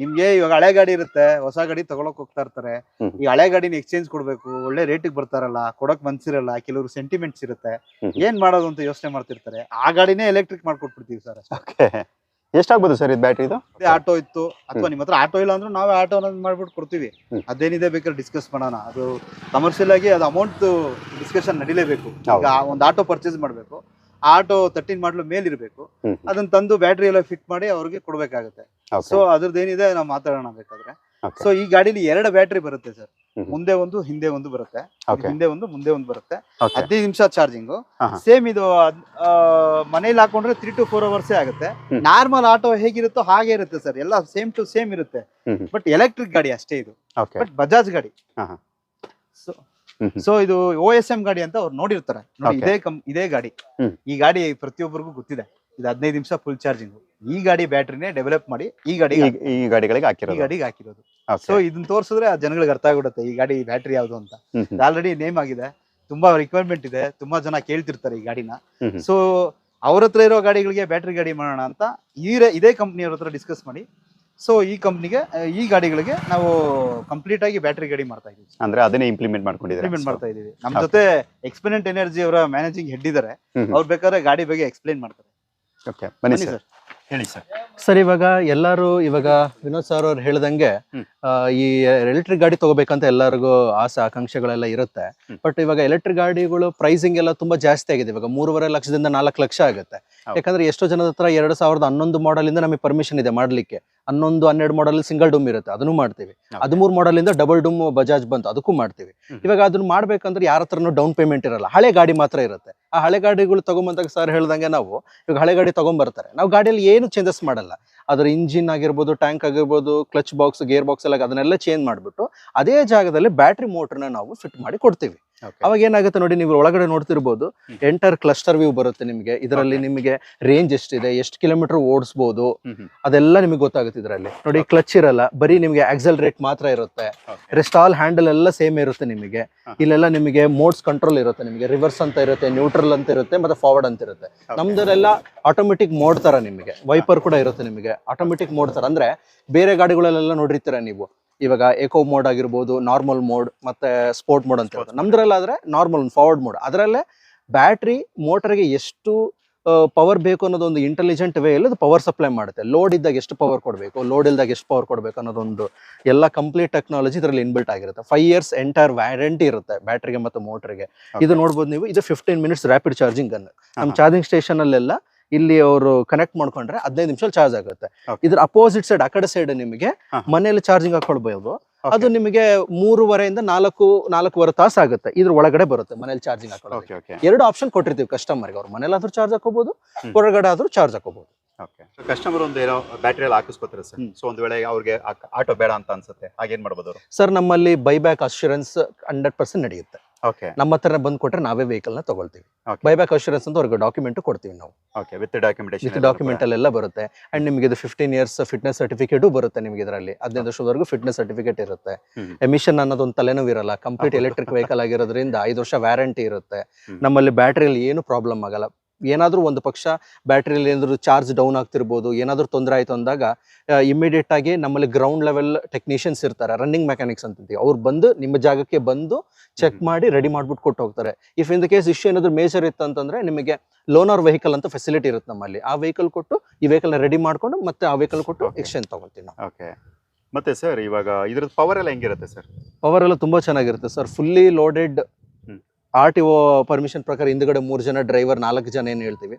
ನಿಮ್ಗೆ ಇವಾಗ ಹಳೆ ಗಾಡಿ ಇರುತ್ತೆ ಹೊಸ ಗಾಡಿ ತಗೊಳಕ್ ಹೋಗ್ತಾ ಇರ್ತಾರೆ. ಈ ಹಳೆ ಗಾಡಿನ ಎಕ್ಸ್ಚೇಂಜ್ ಕೊಡ್ಬೇಕು ಒಳ್ಳೆ ರೇಟಿಗೆ ಬರ್ತಾರಲ್ಲ ಕೊಡಕ್ ಮನ್ಸಿರಲ್ಲ ಕೆಲವರು ಸೆಂಟಿಮೆಂಟ್ಸ್ ಇರುತ್ತೆ. ಏನ್ ಮಾಡೋದು ಅಂತ ಯೋಚನೆ ಮಾಡ್ತಿರ್ತಾರೆ. ಆ ಗಾಡಿನೇ ಎಲೆಕ್ಟ್ರಿಕ್ ಮಾಡ್ಕೊಟ್ಬಿಡ್ತೀವಿ ಸರ್ ಓಕೆ ಎಷ್ಟಾಗ್ಬೋದು ಸರ್ ಇದು ಬ್ಯಾಟ್ರಿ ಇದು? ಅದೇ ಆಟೋ ಇತ್ತು. ಅಥವಾ ನಿಮ್ಮ ಹತ್ರ ಆಟೋ ಇಲ್ಲ ಅಂದ್ರೆ ನಾವೇ ಆಟೋ ಮಾಡ್ಬಿಟ್ಟು ಕೊಡ್ತೀವಿ. ಅದೇನಿದೆ ಬೇಕಾದ್ರೆ ಡಿಸ್ಕಸ್ ಮಾಡೋಣ. ಅದು ಕಮರ್ಷಿಯಲ್ ಆಗಿ ಅದು ಅಮೌಂಟ್ ಡಿಸ್ಕಷನ್ ನಡಿಲೇಬೇಕು. ಈಗ ಒಂದು ಆಟೋ ಪರ್ಚೇಸ್ ಮಾಡಬೇಕು. ಆಟೋ ತರ್ಟೀನ್ ಮಾಡಲು ಮೇಲ್ ಇರಬೇಕು ಹ್ಮ್. ಅದನ್ನ ತಂದು ಬ್ಯಾಟ್ರಿ ಎಲ್ಲ ಫಿಟ್ ಮಾಡಿ ಅವ್ರಿಗೆ ಕೊಡ್ಬೇಕಾಗುತ್ತೆ. ಸೊ ಅದ್ರದ್ದು ಏನಿದೆ ನಾವು ಮಾತಾಡೋಣ ಬೇಕಾದ್ರೆ. ಸೊ ಈ ಗಾಡಿಲಿ ಎರಡು ಬ್ಯಾಟ್ರಿ ಬರುತ್ತೆ ಸರ್ ಮುಂದೆ ಒಂದು ಹಿಂದೆ ಒಂದು ಬರುತ್ತೆ. ಹಿಂದೆ ಒಂದು ಮುಂದೆ ಒಂದು ಬರುತ್ತೆ. ಹದಿನೈದು ನಿಮಿಷ ಚಾರ್ಜಿಂಗ್. ಸೇಮ್ ಇದು ಮನೇಲಿ ಹಾಕೊಂಡ್ರೆ ತ್ರೀ ಟು ಫೋರ್ ಅವರ್ಸೇ ಆಗುತ್ತೆ. ನಾರ್ಮಲ್ ಆಟೋ ಹೇಗಿರುತ್ತೋ ಹಾಗೆ ಇರುತ್ತೆ ಸರ್ ಎಲ್ಲ ಸೇಮ್ ಟು ಸೇಮ್ ಇರುತ್ತೆ. ಬಟ್ ಎಲೆಕ್ಟ್ರಿಕ್ ಗಾಡಿ ಅಷ್ಟೇ ಇದು. ಬಟ್ ಬಜಾಜ್ ಗಾಡಿ. ಸೊ ಇದು ಓ ಎಸ್ ಎಂ ಗಾಡಿ ಅಂತ ಅವ್ರು ನೋಡಿರ್ತಾರೆ. ನೋಡಿ. ಇದೇ ಕಂ ಇದೇ ಗಾಡಿ. ಈ ಗಾಡಿ ಪ್ರತಿಯೊಬ್ಬರಿಗೂ ಗೊತ್ತಿದೆ. ಇದು ಹದಿನೈದು ನಿಮಿಷ ಫುಲ್ ಚಾರ್ಜಿಂಗ್ ಈ ಗಾಡಿ ಬ್ಯಾಟ್ರಿನೇ ಡೆವಲಪ್ ಮಾಡಿ ಈ ಗಾಡಿ ಈ ಗಾಡಿಗಳಿಗೆ ಗಾಡಿಗಳಿಗೆ ಈ ಹಾಕಿರೋದು. ಗಾಡಿಗೆ ಹಾಕಿರೋದು. ಸೊ ಇದನ್ನ ತೋರಿಸಿದ್ರೆ ಆ ಜನಗಳಿಗೆ ಅರ್ಥ ಆಗ್ಬಿಡುತ್ತೆ ಈ ಗಾಡಿ ಬ್ಯಾಟ್ರಿ ಯಾವ್ದು ಅಂತ. ಆಲ್ರೆಡಿ ನೇಮ್ ಆಗಿದೆ ತುಂಬಾ ರಿಕ್ವೈರ್ಮೆಂಟ್ ಇದೆ ತುಂಬಾ ಜನ ಕೇಳ್ತಿರ್ತಾರೆ ಈ ಗಾಡಿನ. ಸೊ ಅವ್ರ ಹತ್ರ ಇರೋ ಗಾಡಿಗಳಿಗೆ ಬ್ಯಾಟ್ರಿ ಗಾಡಿ ಮಾಡೋಣ ಅಂತ ಈ ಇದೇ ಕಂಪ್ನಿಯವ್ರ ಹತ್ರ ಡಿಸ್ಕಸ್ ಮಾಡಿ. ಸೊ ಈ ಕಂಪ್ನಿಗೆ ಈ ಗಾಡಿಗಳಿಗೆ ನಾವು ಕಂಪ್ಲೀಟ್ ಆಗಿ ಬ್ಯಾಟ್ರಿ ಗಾಡಿ ಮಾಡ್ತಾ ಇದೀವಿ ಅಂದ್ರೆ ಅದನ್ನೇ ಇಂಪ್ಲಿಮೆಂಟ್ ಮಾಡ್ಕೊಂಡಿದ್ದಾರೆ? ಇಂಪ್ಲಿಮೆಂಟ್ ಮಾಡ್ತಾ ಇದೀವಿ ನಮ್ಮ ಜೊತೆ ಎಕ್ಸ್ಪೆನೆಂಟ್ ಎನರ್ಜಿ ಅವರ ಮ್ಯಾನೇಜಿಂಗ್ ಹೆಡ್ ಇದ್ದಾರೆ. ಅವ್ರು ಬೇಕಾದ್ರೆ ಗಾಡಿ ಬಗ್ಗೆ ಎಕ್ಸ್ಪ್ಲೈನ್ ಮಾಡ್ತಾರೆ. ಓಕೆ ಬನ್ನಿ ಸರ್ ಹೇಳಿ ಸರ್. ಸರ್ ಇವಾಗ ಎಲ್ಲರೂ ಇವಾಗ ವಿನೋದ್ ಸರ್ ಅವ್ರು ಹೇಳ್ದಂಗೆ ಆ, ಈ ಎಲೆಕ್ಟ್ರಿಕ್ ಗಾಡಿ ತಗೋಬೇಕಂತ ಎಲ್ಲರಿಗೂ ಆಸೆ ಆಕಾಂಕ್ಷೆಗಳೆಲ್ಲ ಇರುತ್ತೆ. ಬಟ್ ಇವಾಗ ಎಲೆಕ್ಟ್ರಿಕ್ ಗಾಡಿಗಳು ಪ್ರೈಸಿಂಗ್ ಎಲ್ಲ ತುಂಬಾ ಜಾಸ್ತಿ ಆಗಿದೆ. ಇವಾಗ ಮೂರುವರೆ ಲಕ್ಷದಿಂದ ನಾಲ್ಕು ಲಕ್ಷ ಆಗುತ್ತೆ. ಯಾಕಂದ್ರೆ ಎಷ್ಟೋ ಜನದ ಹತ್ರ ಎರಡ್ ಸಾವಿರದ ಹನ್ನೊಂದು ಮಾಡಲ್ ಇಂದ ನಮಗೆ ಪರ್ಮಿಷನ್ ಇದೆ ಮಾಡ್ಲಿಕ್ಕೆ. ಹನ್ನೊಂದು ಹನ್ನೆರಡು ಮಾಡೆಲ್ ಸಿಂಗಲ್ ಡೂಮ್ ಇರುತ್ತೆ. ಅದನ್ನು ಮಾಡ್ತೀವಿ. ಹದಿಮೂರು ಮಾಡಲ್ ಇಂದ ಡಬಲ್ ಡೂಮ್ ಬಜಾಜ್ ಬಂತು. ಅದಕ್ಕೂ ಮಾಡ್ತೀವಿ. ಇವಾಗ ಅದನ್ನ ಮಾಡ್ಬೇಕಂದ್ರೆ ಯಾರ ಹತ್ರನೂ ಡೌನ್ ಪೇಮೆಂಟ್ ಇರಲ್ಲ. ಹಳೆ ಗಾಡಿ ಮಾತ್ರ ಇರುತ್ತೆ. ಆ ಹಳೆ ಗಾಡಿಗಳು ತಗೊಂಬಂದಾಗ ಸರ್ ಹೇಳ್ದಂಗೆ ನಾವು, ಇವಾಗ ಹಳೆ ಗಾಡಿ ತಗೊಂಡ್ಬರ್ತಾರೆ ನಾವು ಗಾಡಿಯಲ್ಲಿ ಏನು ಚೇಂಜಸ್ ಮಾಡಲ್ಲ. ಅದರ ಇಂಜಿನ್ ಆಗಿರ್ಬೋದು ಟ್ಯಾಂಕ್ ಆಗಿರ್ಬೋದು ಕ್ಲಚ್ ಬಾಕ್ಸ್ ಗೇರ್ ಬಾಕ್ಸ್ ಎಲ್ಲ ಅದನ್ನೆಲ್ಲ ಚೇಂಜ್ ಮಾಡಿಬಿಟ್ಟು, ಅದೇ ಜಾಗದಲ್ಲಿ ಬ್ಯಾಟ್ರಿ ಮೋಟ್ರನ್ನ ನಾವು ಫಿಟ್ ಮಾಡಿ ಕೊಡ್ತೀವಿ. ಅವಾಗ ಏನಾಗುತ್ತೆ ನೋಡಿ ನೀವು ಒಳಗಡೆ ನೋಡ್ತಿರ್ಬೋದು ಎಂಟರ್ ಕ್ಲಸ್ಟರ್ ವ್ಯೂ ಬರುತ್ತೆ ನಿಮಗೆ. ಇದರಲ್ಲಿ. ನಿಮಗೆ ರೇಂಜ್ ಎಷ್ಟಿದೆ ಎಷ್ಟು ಕಿಲೋಮೀಟರ್ ಹ್ಮ್. ಅದೆಲ್ಲ ನಿಮಗೆ ಗೊತ್ತಾಗುತ್ತೆ ಇದರಲ್ಲಿ. ನೋಡಿ ಕ್ಲಚ್ ಇರಲ್ಲ ಬರೀ ನಿಮಗೆ ಆಕ್ಸಲ್ ರೇಟ್ ಮಾತ್ರ ಇರುತ್ತೆ. ರೆಸ್ಟ್ ರೆಸ್ಟಾಲ್ ಹ್ಯಾಂಡಲ್ ಎಲ್ಲ ಸೇಮ್ ಇರುತ್ತೆ ನಿಮಗೆ. ಇಲ್ಲೆಲ್ಲ ನಿಮಗೆ ಮೋಡ್ಸ್ ಕಂಟ್ರೋಲ್ ಇರುತ್ತೆ ನಿಮಗೆ. ರಿವರ್ಸ್ ಅಂತ ಇರುತ್ತೆ ನ್ಯೂಟ್ರಲ್ ಅಂತ ಇರುತ್ತೆ ಮತ್ತೆ ಫಾರ್ವರ್ಡ್ ಅಂತ ಇರುತ್ತೆ. ನಮ್ದರೆಲ್ಲ ಆಟೋಮೆಟಿಕ್ ಮೋಡ್ ತರ ನಿಮಗೆ. ವೈಪರ್ ಕೂಡ ಇರುತ್ತೆ ನಿಮಗೆ. ಆಟೋಮೆಟಿಕ್ ಮೋಡ್ ತರ. ಅಂದ್ರೆ ಬೇರೆ ಗಾಡಿಗಳಲ್ಲೆಲ್ಲ ನೋಡಿರ್ತೀರ ನೀವು? ಇವಾಗ ಎಕೋ ಮೋಡ್ ಆಗಿರ್ಬೋದು ನಾರ್ಮಲ್ ಮೋಡ್ ಮತ್ತೆ ಸ್ಪೋರ್ಟ್ ಮೋಡ್ ಅಂತ ಹೇಳ್ತಾರೆ. ನಮ್ದ್ರಲ್ಲಾದ್ರೆ ನಾರ್ಮಲ್ ಫಾರ್ವರ್ಡ್ ಮೋಡ್ ಅದರಲ್ಲೇ ಬ್ಯಾಟ್ರಿ ಮೋಟರ್ಗೆ ಎಷ್ಟು ಪವರ್ ಬೇಕು ಅನ್ನೋದು ಒಂದು ಇಂಟೆಲಿಜೆಂಟ್ ವೇ ಅಲ್ಲಿ ಅದು ಪವರ್ ಸಪ್ಲೈ ಮಾಡುತ್ತೆ. ಲೋಡ್ ಇದ್ದಾಗ ಎಷ್ಟು ಪವರ್ ಕೊಡಬೇಕು ಲೋಡ್ ಇಲ್ದಾಗ ಎಷ್ಟು ಪವರ್ ಕೊಡಬೇಕು ಅನ್ನೋದೊಂದು ಎಲ್ಲ ಕಂಪ್ಲೀಟ್ ಟೆಕ್ನಾಲಜಿ ಇದರಲ್ಲಿ ಇನ್ಬಿಲ್ಟ್ ಆಗಿರುತ್ತೆ. ಫೈವ್ ಇಯರ್ಸ್ ಎಂಟೈರ್ ವ್ಯಾರಂಟಿ ಇರುತ್ತೆ ಬ್ಯಾಟ್ರಿಗೆ ಮತ್ತು ಮೋಟರ್ಗೆ ಇದು ನೋಡ್ಬೋದು ನೀವು ಇದು fifteen minutes rapid charging gun ನಮ್ಮ ಚಾರ್ಜಿಂಗ್ ಸ್ಟೇಷನ್ ಅಲ್ಲೆಲ್ಲ ಇಲ್ಲಿ ಅವರು ಕನೆಕ್ಟ್ ಮಾಡ್ಕೊಂಡ್ರೆ ಹದಿನೈದು ನಿಮಿಷ ಚಾರ್ಜ್ ಆಗುತ್ತೆ. ಇದ್ರ ಅಪೋಸಿಟ್ ಸೈಡ್ ಆ ಕಡೆ ಸೈಡ್ ನಿಮಗೆ. ಮನೆಯಲ್ಲಿ ಚಾರ್ಜಿಂಗ್ ಹಾಕೊಳ್ಬಹುದು ಅದು ನಿಮಗೆ ಮೂರುವರೆಯಿಂದ ನಾಲ್ಕು ನಾಲ್ಕೂವರೆ ತಾಸು ಆಗುತ್ತೆ. ಇದ್ರ ಒಳಗಡೆ ಬರುತ್ತೆ ಮನೇಲಿ ಚಾರ್ಜಿಂಗ್ ಹಾಕೊಳ್ಳೋದು ಎರಡು ಆಪ್ಷನ್ ಕೊಟ್ಟಿರ್ತೀವಿ ಕಸ್ಟಮರ್ಗೆ ಅವ್ರು ಮನೇಲಾದ್ರೂ ಚಾರ್ಜ್ ಹಾಕೋಬಹುದು ಹೊರಗಡೆ ಆದ್ರೂ ಚಾರ್ಜ್ ಹಾಕೋಬಹುದು ಓಕೆ ಕಸ್ಟಮರ್ ಒಂದು ಏನೋ ಬ್ಯಾಟ್ರಿ ಎಲ್ಲ ಹಾಕಿಸ್ಕೊತಾರೆ ಸರ್. ಸೊ ಒಂದು ವೇಳೆ ಅವ್ರಿಗೆ ಆಟೋ ಬೇಡ ಅಂತ ಅನ್ಸುತ್ತೆ ಹಾಗೇನ್ ಮಾಡ್ಬೋದು ಅವರು? ಸರ್ ನಮ್ಮಲ್ಲಿ buy back assurance hundred percent ನಡೆಯುತ್ತೆ. ನಮ್ಮ ಹತ್ರ ಬಂದ್ ಕೊಟ್ರೆ ನಾವೇ ವೆಹಿಕಲ್ನ ತಗೊಳ್ತೀವಿ. ಬೈಬ್ಯಾಕ್ ಅಶ್ಯೂರೆನ್ಸ್ ಅಂತ ಅವ್ರಿಗೆ ಡಾಕ್ಯುಮೆಂಟ್ ಕೊಡ್ತೀವಿ ನಾವು. Okay with document with document ಅಲ್ಲೆಲ್ಲ ಬರುತ್ತೆ. ಅಂಡ್ ನಿಮಗೆ ಇದು ಫಿಫ್ಟೀನ್ ಇಯರ್ಸ್ ಫಿಟ್ನೆಸ್ ಸರ್ಟಿಫಿಕೇಟು ಬರುತ್ತೆ ನಿಮಗೆ ಇದರಲ್ಲಿ. ಹದಿನೈದು ವರ್ಷದವರೆಗೂ ಫಿಟ್ನೆಸ್ ಸರ್ಟಿಫಿಕೇಟ್ ಇರುತ್ತೆ. ಎಮಿಷನ್ ಅನ್ನೋದೊಂದು ತಲೆನೋವು ಇರಲ್ಲ. ಕಂಪ್ಲೀಟ್ ಎಲೆಕ್ಟ್ರಿಕ್ ವೆಹಿಕಲ್ ಆಗಿರೋದ್ರಿಂದ ಐದು ವರ್ಷ ವ್ಯಾರಂಟಿ ಇರುತ್ತೆ. ನಮ್ಮಲ್ಲಿ ಬ್ಯಾಟ್ರಿಯಲ್ಲಿ ಏನು ಪ್ರಾಬ್ಲಮ್ ಆಗಲ್ಲ. ಏನಾದ್ರೂ ಒಂದು ಪಕ್ಷ ಬ್ಯಾಟ್ರಿಯಲ್ಲಿ ಏನಾದರೂ ಚಾರ್ಜ್ ಡೌನ್ ಆಗ್ತಿರ್ಬೋದು ಏನಾದರೂ ತೊಂದರೆ ಆಯಿತು ಅಂದಾಗ ಇಮಿಡಿಯೇಟ್ ಆಗಿ ನಮ್ಮಲ್ಲಿ ಗ್ರೌಂಡ್ ಲೆವೆಲ್ ಟೆಕ್ನಿಷಿಯನ್ಸ್ ಇರ್ತಾರೆ ರನ್ನಿಂಗ್ ಮೆಕ್ಯಾನಿಕ್ಸ್ ಅಂತೀವಿ ಅವ್ರು ಬಂದು ನಿಮ್ಮ ಜಾಗಕ್ಕೆ ಬಂದು ಚೆಕ್ ಮಾಡಿ ರೆಡಿ ಮಾಡಿಬಿಟ್ಟು ಕೊಟ್ಟು ಹೋಗ್ತಾರೆ if in the case issue ಏನಾದರೂ ಮೇಜರ್ ಇತ್ತು ಅಂತಂದರೆ ನಿಮಗೆ ಲೋನರ್ ವೆಹಿಕಲ್ ಅಂತ ಫೆಸಿಲಿಟಿ ಇರುತ್ತೆ ನಮ್ಮಲ್ಲಿ. ಆ ವೆಹಿಕಲ್ ಕೊಟ್ಟು ಈ ವೆಹಿಕಲ್ನ ರೆಡಿ ಮಾಡಿಕೊಂಡು ಮತ್ತೆ ಆ ವೆಹಿಕಲ್ ಕೊಟ್ಟು. ಎಕ್ಸ್ಚೇಂಜ್ ತೊಗೊಳ್ತೀವಿ ನಾವು. ಓಕೆ ಮತ್ತೆ ಸರ್ ಇವಾಗ ಇದ್ರದ್ದು ಪವರ್ ಎಲ್ಲ ಹೆಂಗಿರುತ್ತೆ ಸರ್ ಪವರ್ ಎಲ್ಲ ತುಂಬ ಚೆನ್ನಾಗಿರುತ್ತೆ sir fully loaded. R T O permission ಪ್ರಕಾರ ಹಿಂದ್ಗಡೆ ಮೂರು ಜನ ಡ್ರೈವರ್ ನಾಲ್ಕು ಜನ ಏನು ಹೇಳ್ತೀವಿ.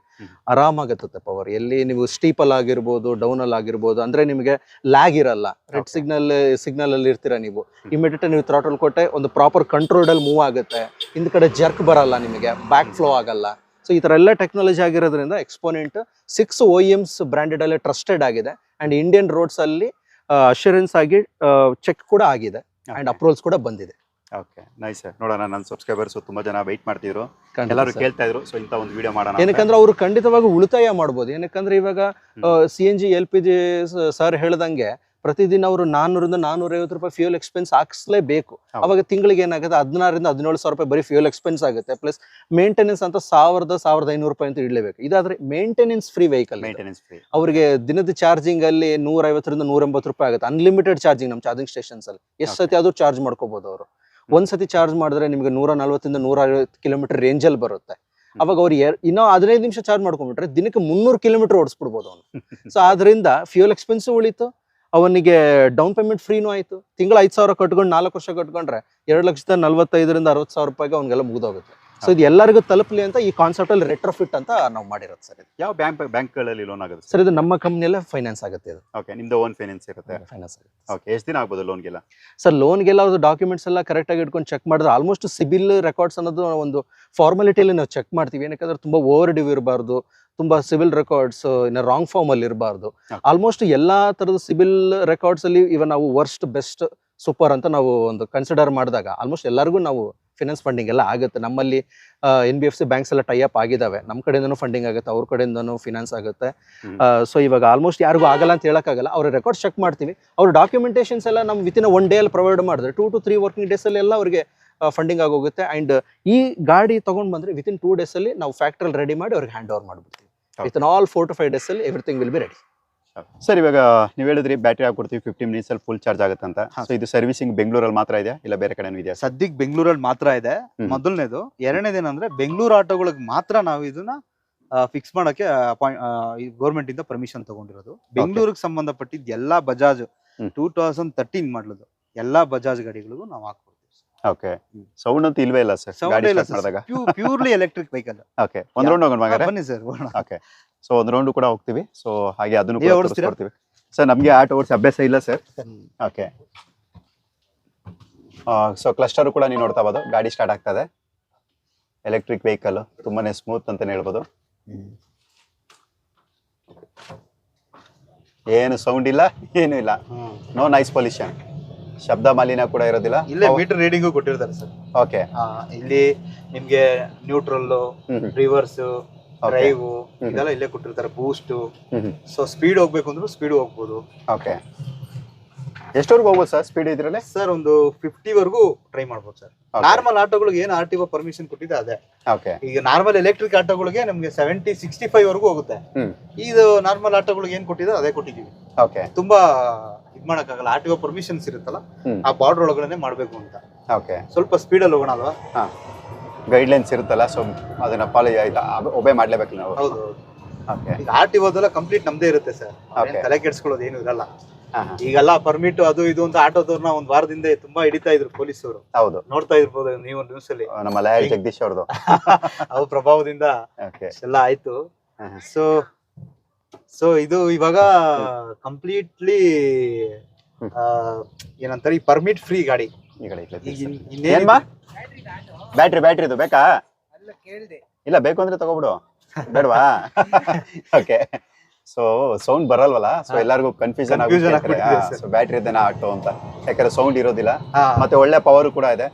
ಆರಾಮಾಗತ್ತೆ ಪವರ್ ಎಲ್ಲಿ ನೀವು ಸ್ಟೀಪಲ್ ಆಗಿರ್ಬೋದು ಡೌನ್ ಅಲ್ಲಿ ಆಗಿರ್ಬೋದು ಅಂದ್ರೆ ನಿಮಗೆ ಲ್ಯಾಗ್ ಇರಲ್ಲ. ರೆಡ್ ಸಿಗ್ನಲ್ ಸಿಗ್ನಲ್ ಅಲ್ಲಿ ಇರ್ತೀರಾ ನೀವು. ಇಮಿಡಿಯೇಟ್ ನೀವು ಥ್ರಾಟಲ್ ಕೊಟ್ಟೆ ಒಂದು ಪ್ರಾಪರ್ ಕಂಟ್ರೋಲ್ಡ್ ಅಲ್ಲಿ ಮೂವ್ ಆಗುತ್ತೆ. ಹಿಂದ್ಗಡೆ ಜರ್ಕ್ ಬರಲ್ಲ ನಿಮಗೆ ಬ್ಯಾಕ್ ಫ್ಲೋ ಆಗಲ್ಲ. ಸೊ ಈ ತರ ಎಲ್ಲ ಟೆಕ್ನಾಲಜಿ ಆಗಿರೋದ್ರಿಂದ exponent six O Ms branded ಅಲ್ಲಿ ಟ್ರಸ್ಟೆಡ್ ಆಗಿದೆ. ಅಂಡ್ ಇಂಡಿಯನ್ ರೋಡ್ಸ್ ಅಲ್ಲಿ ಅಶ್ಯೂರೆನ್ಸ್ ಆಗಿ ಚೆಕ್ ಕೂಡ ಆಗಿದೆ. ಅಂಡ್ ಅಪ್ರೂವಲ್ಸ್ ಕೂಡ ಬಂದಿದೆ. ಓಕೆ ನೈಸ್ ಸರ್ ನೋಡೋಣ ನನ್ನ ಸಬ್ಸ್ಕ್ರೈಬರ್ಸ್ ತುಂಬಾ ಜನ ವೆಯ್ಟ್ ಮಾಡ್ತಿದ್ರು. ಖಂಡಿತ ಎಲ್ಲರೂ. ಕೇಳ್ತಾ ಇದ್ರು ಸೊ ಇಂಥ ಒಂದು ವಿಡಿಯೋ ಮಾಡೋಣ ಅಂತ. ಏನಕ್ಕಂದ್ರೆ ಅವರು ಖಂಡಿತವಾಗಿ ಉಳಿತಾಯ ಮಾಡ್ಬೋದು. ಏನಕ್ಕಂದ್ರೆ ಇವಾಗ C N G L P G sir ಹೇಳ್ದಂಗೆ ಪ್ರತಿದಿನ ಅವರು ನಾನ್ನೂರಿಂದ ನಾನ್ನೂರೈವತ್ತು ರೂಪಾಯಿ ಫ್ಯೂಯಲ್ ಎಕ್ಸ್ಪೆನ್ಸ್ ಹಾಕ್ಸ್ಲೇಬೇಕು. ಅವಾಗ ತಿಂಗಳಿಗೆ ಏನಾಗುತ್ತೆ? ಹದಿನಾರರಿಂದ ಹದಿನೇಳು ಸಾವಿರ ರೂಪಾಯಿ ಬರೀ ಫ್ಯೂಯಲ್ ಎಕ್ಸ್ಪೆನ್ಸ್ ಆಗುತ್ತೆ. ಪ್ಲಸ್ ಮೇಂಟೆನೆನ್ಸ್ ಅಂತ ಸಾವಿರದ ಸಾವಿರದ ಐನೂರು ರೂಪಾಯಿ ಅಂತ ಇಡಲೇಬೇಕು. ಇದಾದ್ರೆ maintenance free vehicle maintenance free ಅವರಿಗೆ ದಿನದ ಚಾರ್ಜಿಂಗ್ ಅಲ್ಲಿ ನೂರ ಐವತ್ತರಿಂದ ನೂರ ಎಂಬತ್ತು ರೂಪಾಯಿ ಆಗುತ್ತೆ. ಅನ್ಲಿಮಿಟೆಡ್ ಚಾರ್ಜಿಂಗ್ ನಮ್ಮ ಚಾರ್ಜಿಂಗ್ ಸ್ಟೇಷನ್ಸ್ ಅಲ್ಲಿ. ಎಷ್ಟು ಸತಿ ಆದ್ರೂ ಚಾರ್ಜ್ ಮಾಡ್ಕೋಬಹುದು ಅವರು. ಒಂದ್ ಸತಿ ಚಾರ್ಜ್ ಮಾಡಿದ್ರೆ ನಿಮಗೆ ನೂರ ನಲ್ವತ್ತಿಂದ ನೂರ ಐವತ್ತು ಕಿಲೋಮೀಟರ್ ರೇಂಜ್ ಅಲ್ಲಿ ಬರುತ್ತೆ ಅವಾಗ ಅವ್ರು ಇನ್ನೂ ಹದಿನೈದು ನಿಮಿಷ ಚಾರ್ಜ್ ಮಾಡ್ಕೊಂಡ್ಬಿಟ್ರೆ ದಿನಕ್ಕೆ ಮುನ್ನೂರು ಕಿಲೋಮೀಟರ್ ಓಡಿಸ್ಬಿಡ್ಬೋದು ಅವನು. ಸೊ ಆದ್ರಿಂದ ಫ್ಯೂಲ್ ಎಕ್ಸ್ಪೆನ್ಸಿವ್ ಉಳಿತು. ಅವನಿಗೆ ಡೌನ್ ಪೇಮೆಂಟ್ ಫ್ರೀನೂ ಆಯಿತು. ತಿಂಗಳ ಐದು ಸಾವಿರ ಕಟ್ಕೊಂಡು ನಾಲ್ಕು ವರ್ಷ ಕಟ್ಕೊಂಡ್ರೆ ಎರಡು ಲಕ್ಷದ ನಲ್ವತ್ತೈದರಿಂದ ಅರವತ್ತು ಸಾವಿರ ರೂಪಾಯಿಗೆ ಅವನಿಗೆಲ್ಲ ಮುಗಿದೋಗುತ್ತೆ. ಸೊ ಇದು ಎಲ್ಲರಿಗೂ ತಲುಪಲಿ ಅಂತ ಈ ಕಾನ್ಸೆಪ್ಟ್ ಅಲ್ಲಿ ರೆಟ್ರೋಫಿಟ್ ಅಂತ ನಾವು ಮಾಡಿರೋದು ಸರ್ ಇದು. ಯಾವ ಬ್ಯಾಂಕ್ ಬ್ಯಾಂಕ್ಗಳಲ್ಲಿ ಲೋನ್ ಆಗುತ್ತೆ ಸರ್? ಇದು ನಮ್ಮ ಕಂಪ್ನಿಯಲ್ಲೇ ಫೈನಾನ್ಸ್ ಆಗುತ್ತೆ ಇದು. ಓಕೆ ನಿಮ್ದು ಓನ್ ಫೈನಾನ್ಸ್ ಇರುತ್ತೆ. ಫೈನಾನ್ಸ್ ಆಗುತ್ತೆ ಓಕೆ ಎಷ್ಟು ದಿನ ಆಗ್ಬೋದು ಲೋನ್ಗೆಲ್ಲ ಸರ್ ಲೋನ್ಗೆಲ್ಲ ಅದು ಡಾಕ್ಯುಮೆಂಟ್ಸ್ ಎಲ್ಲ ಕರೆಕ್ಟಾಗಿ ಇಟ್ಕೊಂಡು ಚೆಕ್ ಮಾಡಿದ್ರೆ ಆಲ್ಮೋಸ್ಟ್ ಸಿಬಿಲ್ ರೆಕಾರ್ಡ್ಸ್ ಅನ್ನೋದು ಒಂದು ಫಾರ್ಮಾಲಿಟಿಯಲ್ಲಿ ನಾವು ಚೆಕ್ ಮಾಡ್ತೀವಿ. ಏನಕ್ಕಂದ್ರೆ ತುಂಬ ಓವರ್ ಡ್ಯೂ ಇರಬಾರ್ದು ತುಂಬಾ ಸಿವಿಲ್ ರೆಕಾರ್ಡ್ಸ್ ಇನ್ನು ರಾಂಗ್ ಫಾರ್ಮ್ ಅಲ್ಲಿ ಇರಬಾರ್ದು ಆಲ್ಮೋಸ್ಟ್ ಎಲ್ಲಾ ತರದ ಸಿಬಿಲ್ ರೆಕಾರ್ಡ್ಸ್ ಅಲ್ಲಿ ಇವಾಗ ನಾವು ವರ್ಸ್ಟ್ ಬೆಸ್ಟ್ ಸೂಪರ್ ಅಂತ ನಾವು ಒಂದು ಕನ್ಸಿಡರ್ ಮಾಡಿದಾಗ ಆಲ್ಮೋಸ್ಟ್ ಎಲ್ಲರಿಗೂ ನಾವು ಫಿನಾನ್ಸ್ ಫಂಡಿಂಗ್ ಎಲ್ಲ ಆಗುತ್ತೆ. ನಮ್ಮಲ್ಲಿ N B F C banks ಎಲ್ಲ ಟೈ ಅಪ್ ಆಗಿದಾವೆ. ನಮ್ಮ ಕಡೆಯಿಂದನೂ ಫಂಡಿಂಗ್ ಆಗುತ್ತೆ ಅವ್ರ ಕಡೆಯಿಂದನೂ ಫಿನಾನ್ಸ್ ಆಗುತ್ತೆ. ಸೊ ಇವಾಗ ಆಲ್ಮೋಸ್ಟ್ ಯಾರಿಗೂ ಆಗಲ್ಲ ಅಂತ ಹೇಳೋಕ್ಕಾಗಲ್ಲ. ಅವ್ರ ರೆಕಾರ್ಡ್ ಚೆಕ್ ಮಾಡ್ತೀವಿ. ಅವ್ರ ಡಾಕ್ಯುಮೆಂಟೇಷನ್ಸ್ ಎಲ್ಲ ನಮ್ಮ ವಿತಿನ್ ಒನ್ ಡೇ ಅಲ್ಲಿ ಪ್ರೊವೈಡ್ ಮಾಡಿದ್ರೆ two to three working days ಅಲ್ಲಿ ಎಲ್ಲ ಅವರಿಗೆ ಫಂಡಿಂಗ್ ಆಗೋಗುತ್ತೆ. ಅಂಡ್ ಈ ಗಾಡಿ ತಗೊಂಡ್ ಬಂದ್ರೆ ವಿತಿನ್ ಟೂ ಡೇಸ್ ಅಲ್ಲಿ ನಾವು ಫ್ಯಾಕ್ಟ್ರಿ ರೆಡಿ ಮಾಡಿ ಅವ್ರಿಗೆ hand over ಮಾಡ್ಬಿಡ್ತೀವಿ with all four to five days ಅಲ್ಲಿ everything will be ready sir ಇವಾಗ ನೀವು ಹೇಳಿದ್ರಿ ಬ್ಯಾಟ್ರಿ ಹಾಕೊಡ್ತೀವಿ ಫಿಫ್ಟಿ ಮಿನಿಟ್ಸ್ ಅಲ್ಲಿ ಫುಲ್ ಚಾರ್ಜ್ ಆಗುತ್ತೆ ಅಂತ. ಸೊ ಇದು ಸರ್ವಿಸಿಂಗ್ ಬೆಂಗಳೂರಲ್ಲಿ ಮಾತ್ರ ಇದೆ ಇಲ್ಲ ಬೇರೆ ಕಡೆನೂ ಇದೆಯಾ? ಸದ್ಯಕ್ಕೆ ಬೆಂಗಳೂರಲ್ಲಿ ಮಾತ್ರ ಇದೆ. ಮೊದಲನೇದು ಎರಡನೇದೇನಂದ್ರೆ ಬೆಂಗಳೂರು ಆಟೋಗಳಿಗೆ ಮಾತ್ರ ನಾವು ಇದನ್ನ ಫಿಕ್ಸ್ ಮಾಡೋಕೆ ಗೌರ್ಮೆಂಟ್ ಇಂದ ಪರ್ಮಿಷನ್ ತಗೊಂಡಿರೋದು. ಬೆಂಗಳೂರಿಗೆ ಸಂಬಂಧಪಟ್ಟಿದ್ದ ಎಲ್ಲಾ ಬಜಾಜ್. ಟೂ ತೌಸಂಡ್ ತರ್ಟೀನ್ ಮಾಡಲದು. ಎಲ್ಲಾ ಬಜಾಜ್ ಗಾಡಿಗಳಿಗೂ ನಾವು ಹಾಕ್ಬೋದು ಓಕೆ ಸೌಂಡ್ ಅಂತೂ ಇಲ್ವೇ ಇಲ್ಲ ಸರ್ ಮಾಡಿದಾಗ? ಪ್ಯೂರ್ಲಿ ಎಲೆಕ್ಟ್ರಿಕ್ ವೆಹಿಕಲ್ ಓಕೆ ಒಂದು ರೌಂಡ್ ಹೋಗೋಣ ಬನ್ನಿ ಸರ್ ಓಕೆ ಸೊ ಒಂದು ರೌಂಡ್ ಕೂಡ ಹೋಗ್ತೀವಿ. ಸೊ ಹಾಗೆ ಅದನ್ನು ಕೂಡ ಓಡಿಸ್ತೀರಾ? ತೋರಿಸ್ಕೊಡ್ತೀವಿ. ಸರ್ ನಮಗೆ ಆಟ ಓಡಿಸಿ ಅಭ್ಯಾಸ ಇಲ್ಲ ಸರ್ ಓಕೆ ಸೊ ಕ್ಲಸ್ಟರ್ ಕೂಡ ನೀವು ನೋಡ್ತಾ ಬೋದು ಗಾಡಿ ಸ್ಟಾರ್ಟ್ ಆಗ್ತದೆ ಎಲೆಕ್ಟ್ರಿಕ್ ವೆಹಿಕಲ್ ತುಂಬಾನೇ ಸ್ಮೂತ್ ಅಂತಾನೆ ಹೇಳ್ಬೋದು. ಏನು ಸೌಂಡ್ ಇಲ್ಲ ಏನು ಇಲ್ಲ. ನೋ ನೈಸ್ ಪೊಲ್ಯೂಷನ್ ಶಬ್ದ ಮಾಲಿನ್ಯ ಕೂಡ ಇರೋದಿಲ್ಲ. ಇಲ್ಲೇ ಮೀಟರ್ ರೀಡಿಂಗು ಕೊಟ್ಟಿರ್ತಾರೆ ಸರ್ ಓಕೆ ಇಲ್ಲಿ ನಿಮ್ಗೆ ನ್ಯೂಟ್ರಲ್ ರಿವರ್ಸ್ ಡ್ರೈವ್ ಇದೆಲ್ಲ ಇಲ್ಲೇ ಕೊಟ್ಟಿರ್ತಾರೆ ಬೂಸ್ಟ್ ಸೊ ಸ್ಪೀಡ್ ಹೋಗ್ಬೇಕು ಅಂದ್ರೂ ಸ್ಪೀಡ್ ಹೋಗ್ಬೋದು. ಓಕೆ ಎಷ್ಟವರೆಗೂ ಹೋಗ್ಬೋದು ಸರ್ ಸ್ಪೀಡ್ ಇದ್ರಲ್ಲಿ? ಸರ್ ಒಂದು ಫಿಫ್ಟಿ ವರ್ಗೂ ಟ್ರೈ ಮಾಡ್ಬೋದು ಸರ್ ನಾರ್ಮಲ್ ಆಟೋಗಳಿಗೆ ಏನು ಆರ್ ಟಿ ಒ ಪರ್ಮಿಷನ್ ಕೊಟ್ಟಿದೆ ಅದೇ. ಓಕೆ ಈಗ ನಾರ್ಮಲ್ ಎಲೆಕ್ಟ್ರಿಕ್ ಆಟೋಗಳಿಗೆ ನಮಗೆ ಸೆವೆಂಟಿ ಸಿಕ್ಸ್ಟಿ ಫೈವ್ ವರ್ಗೂ ಹೋಗುತ್ತೆ. ಇದು ನಾರ್ಮಲ್ ಆಟೋಗಳಿಗೆ ಏನ್ ಕೊಟ್ಟಿದೆ ಅದೇ ಕೊಟ್ಟಿದ್ದೀವಿ. ಓಕೆ ತುಂಬಾ ಇದ್ ಮಾಡಕ್ಕಾಗಲ್ಲ. ಆರ್ ಟಿ ಒ ಪರ್ಮಿಷನ್ಸ್ ಇರುತ್ತಲ್ಲ ಆ ಬಾರ್ಡರ್ ಒಳಗಡೆ ಮಾಡಬೇಕು ಅಂತ. ಓಕೆ ಸ್ವಲ್ಪ ಸ್ಪೀಡಲ್ಲಿ ಹೋಗೋಣ ಅಲ್ವಾ? ಗೈಡ್ಲೈನ್ಸ್ ಇರುತ್ತಲ್ಲ ಸೊ ಅದನ್ನ ಫಾಲೋ ಒಬೆ ಮಾಡ್ಲೇಬೇಕು ನಾವು. ಹೌದು ಓಕೆ ಆರ್ ಟಿ ಓದೆಲ್ಲ ಕಂಪ್ಲೀಟ್ ನಮ್ದೇ ಇರುತ್ತೆ ಸರ್ Okay. ತಲೆ ಕೆಡ್ಸ್ಕೊಳ್ಳೋದು ಏನು ಇರಲ್ಲ. ಈಗೆಲ್ಲ ಪರ್ಮಿಟ್ ಅದು ಇದು ಅಂತ ಆಟೋದವ್ರನ್ನ ಒಂದ್ ವಾರದಿಂದ ತುಂಬಾ ಹಿಡಿತಾ ಇದ್ರು ಪೊಲೀಸರು ಹೌದು. ನೋಡ್ತಾ ಇರ್ಬೋದು ನೀವು ನ್ಯೂಸ್ ಅಲ್ಲಿ. ನಮ್ಮ ಲಯರ್ ಜಗದೀಶ್ ಅವ್ರದ್ದು ಅವು ಪ್ರಭಾವದಿಂದ ಓಕೆ ಎಲ್ಲ ಆಯ್ತು. ಸೊ ಸೊ ಇದು ಇವಾಗ ಕಂಪ್ಲೀಟ್ಲಿ ಹ್ಮ್. ಏನಂತಾರೆ ಈ ಪರ್ಮಿಟ್ ಫ್ರೀ ಗಾಡಿ. ಈ ಕಡೆ ಈ ಕಡೆ ಈಗ ತಿರ್ಗ್ಸು. ಇನ್- ಇನ್ನೇನ್ ಬ್ಯಾಟ್ರಿ ಬ್ಯಾಟ್ರಿ ಇದು ಬೇಕಾ? ಅಲ್ಲ ಕೇಳ್ದೆ. ಇಲ್ಲ ಬೇಕು ಅಂದ್ರೆ ತಗೋಬಿಡು. ಬೇಡವಾ? ಓಕೆ ಸೊ ಸೌಂಡ್ ಬರಲ್ವಲ್ಲ? ಸೊ. ಎಲ್ಲರಿಗೂ ಕನ್ಫ್ಯೂಷನ್ Confusion ಆಗ್ಬಿಟ್ಟಿದೆ sir. ಸೊ ಬ್ಯಾಟ್ರಿ ಇದ್ದೇನೆ ಆಟೋ ಅಂತ. ಯಾಕಂದ್ರೆ ಸೌಂಡ್ ಇರೋದಿಲ್ಲ. ಮತ್ತೆ ಒಳ್ಳೆ ಪವರ್ ಕೂಡ ಇದೆ.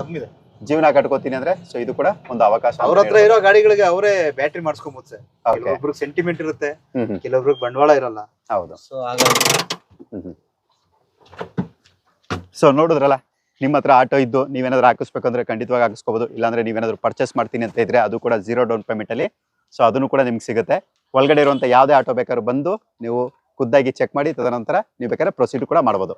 ನಮ್ಗಿದೆ. ಜೀವನ ಕಟ್ಕೋತೀನಿ ಅಂದ್ರೆ ಸೊ ಇದು ಕೂಡ ಒಂದು ಅವಕಾಶ ಅವ್ರ ಹತ್ರ ಇರೋ ಗಾಡಿಗಳಿಗೆ ಅವರೇ ಬ್ಯಾಟ್ರಿ ಮಾಡಿಸ್ಕೊಬೋದು ಸರ್. ಓಕೆ ಕೆಲವೊಬ್ರಿಗೆ ಸೆಂಟಿಮೆಂಟ್ ಇರುತ್ತೆ ಹ್ಮ್ ಹ್ಮ್. ಕೆಲವೊಬ್ರಿಗೆ ಬಂಡವಾಳ ಇರಲ್ಲ. ಹೌದು. ಸೊ ಹಾಗಾಗಿ ಸೊ ನೋಡಿದ್ರಲ್ಲ, ನಿಮ್ಮ ಹತ್ರ ಆಟೋ ಇದ್ದು ನೀವೇನಾದ್ರೂ ಹಾಕಿಸ್ಬೇಕಂದ್ರೆ ಖಂಡಿತವಾಗಿ ಹಾಕಿಸ್ಕೋಬಹುದು ಇಲ್ಲಾಂದ್ರೆ ನೀವೇನಾದ್ರು ಪರ್ಚೇಸ್ ಮಾಡ್ತೀನಿ ಅಂತ ಇದ್ರೆ ಅದು ಕೂಡ ಜೀರೋ ಡೌನ್ ಪೇಮೆಂಟ್ ಅಲ್ಲಿ. ಸೊ ಅದನ್ನು ಕೂಡ ನಿಮ್ಗೆ ಸಿಗುತ್ತೆ. ಒಳಗಡೆ ಇರುವಂತ ಯಾವುದೇ ಆಟೋ ಬೇಕಾದ್ರೂ ಬಂದು ನೀವು ಖುದ್ದಾಗಿ ಚೆಕ್ ಮಾಡಿ, ತದನಂತರ ನೀವು ಬೇಕಾದ್ರೆ ಪ್ರೊಸೀಡ್ ಕೂಡ ಮಾಡ್ಬೋದು.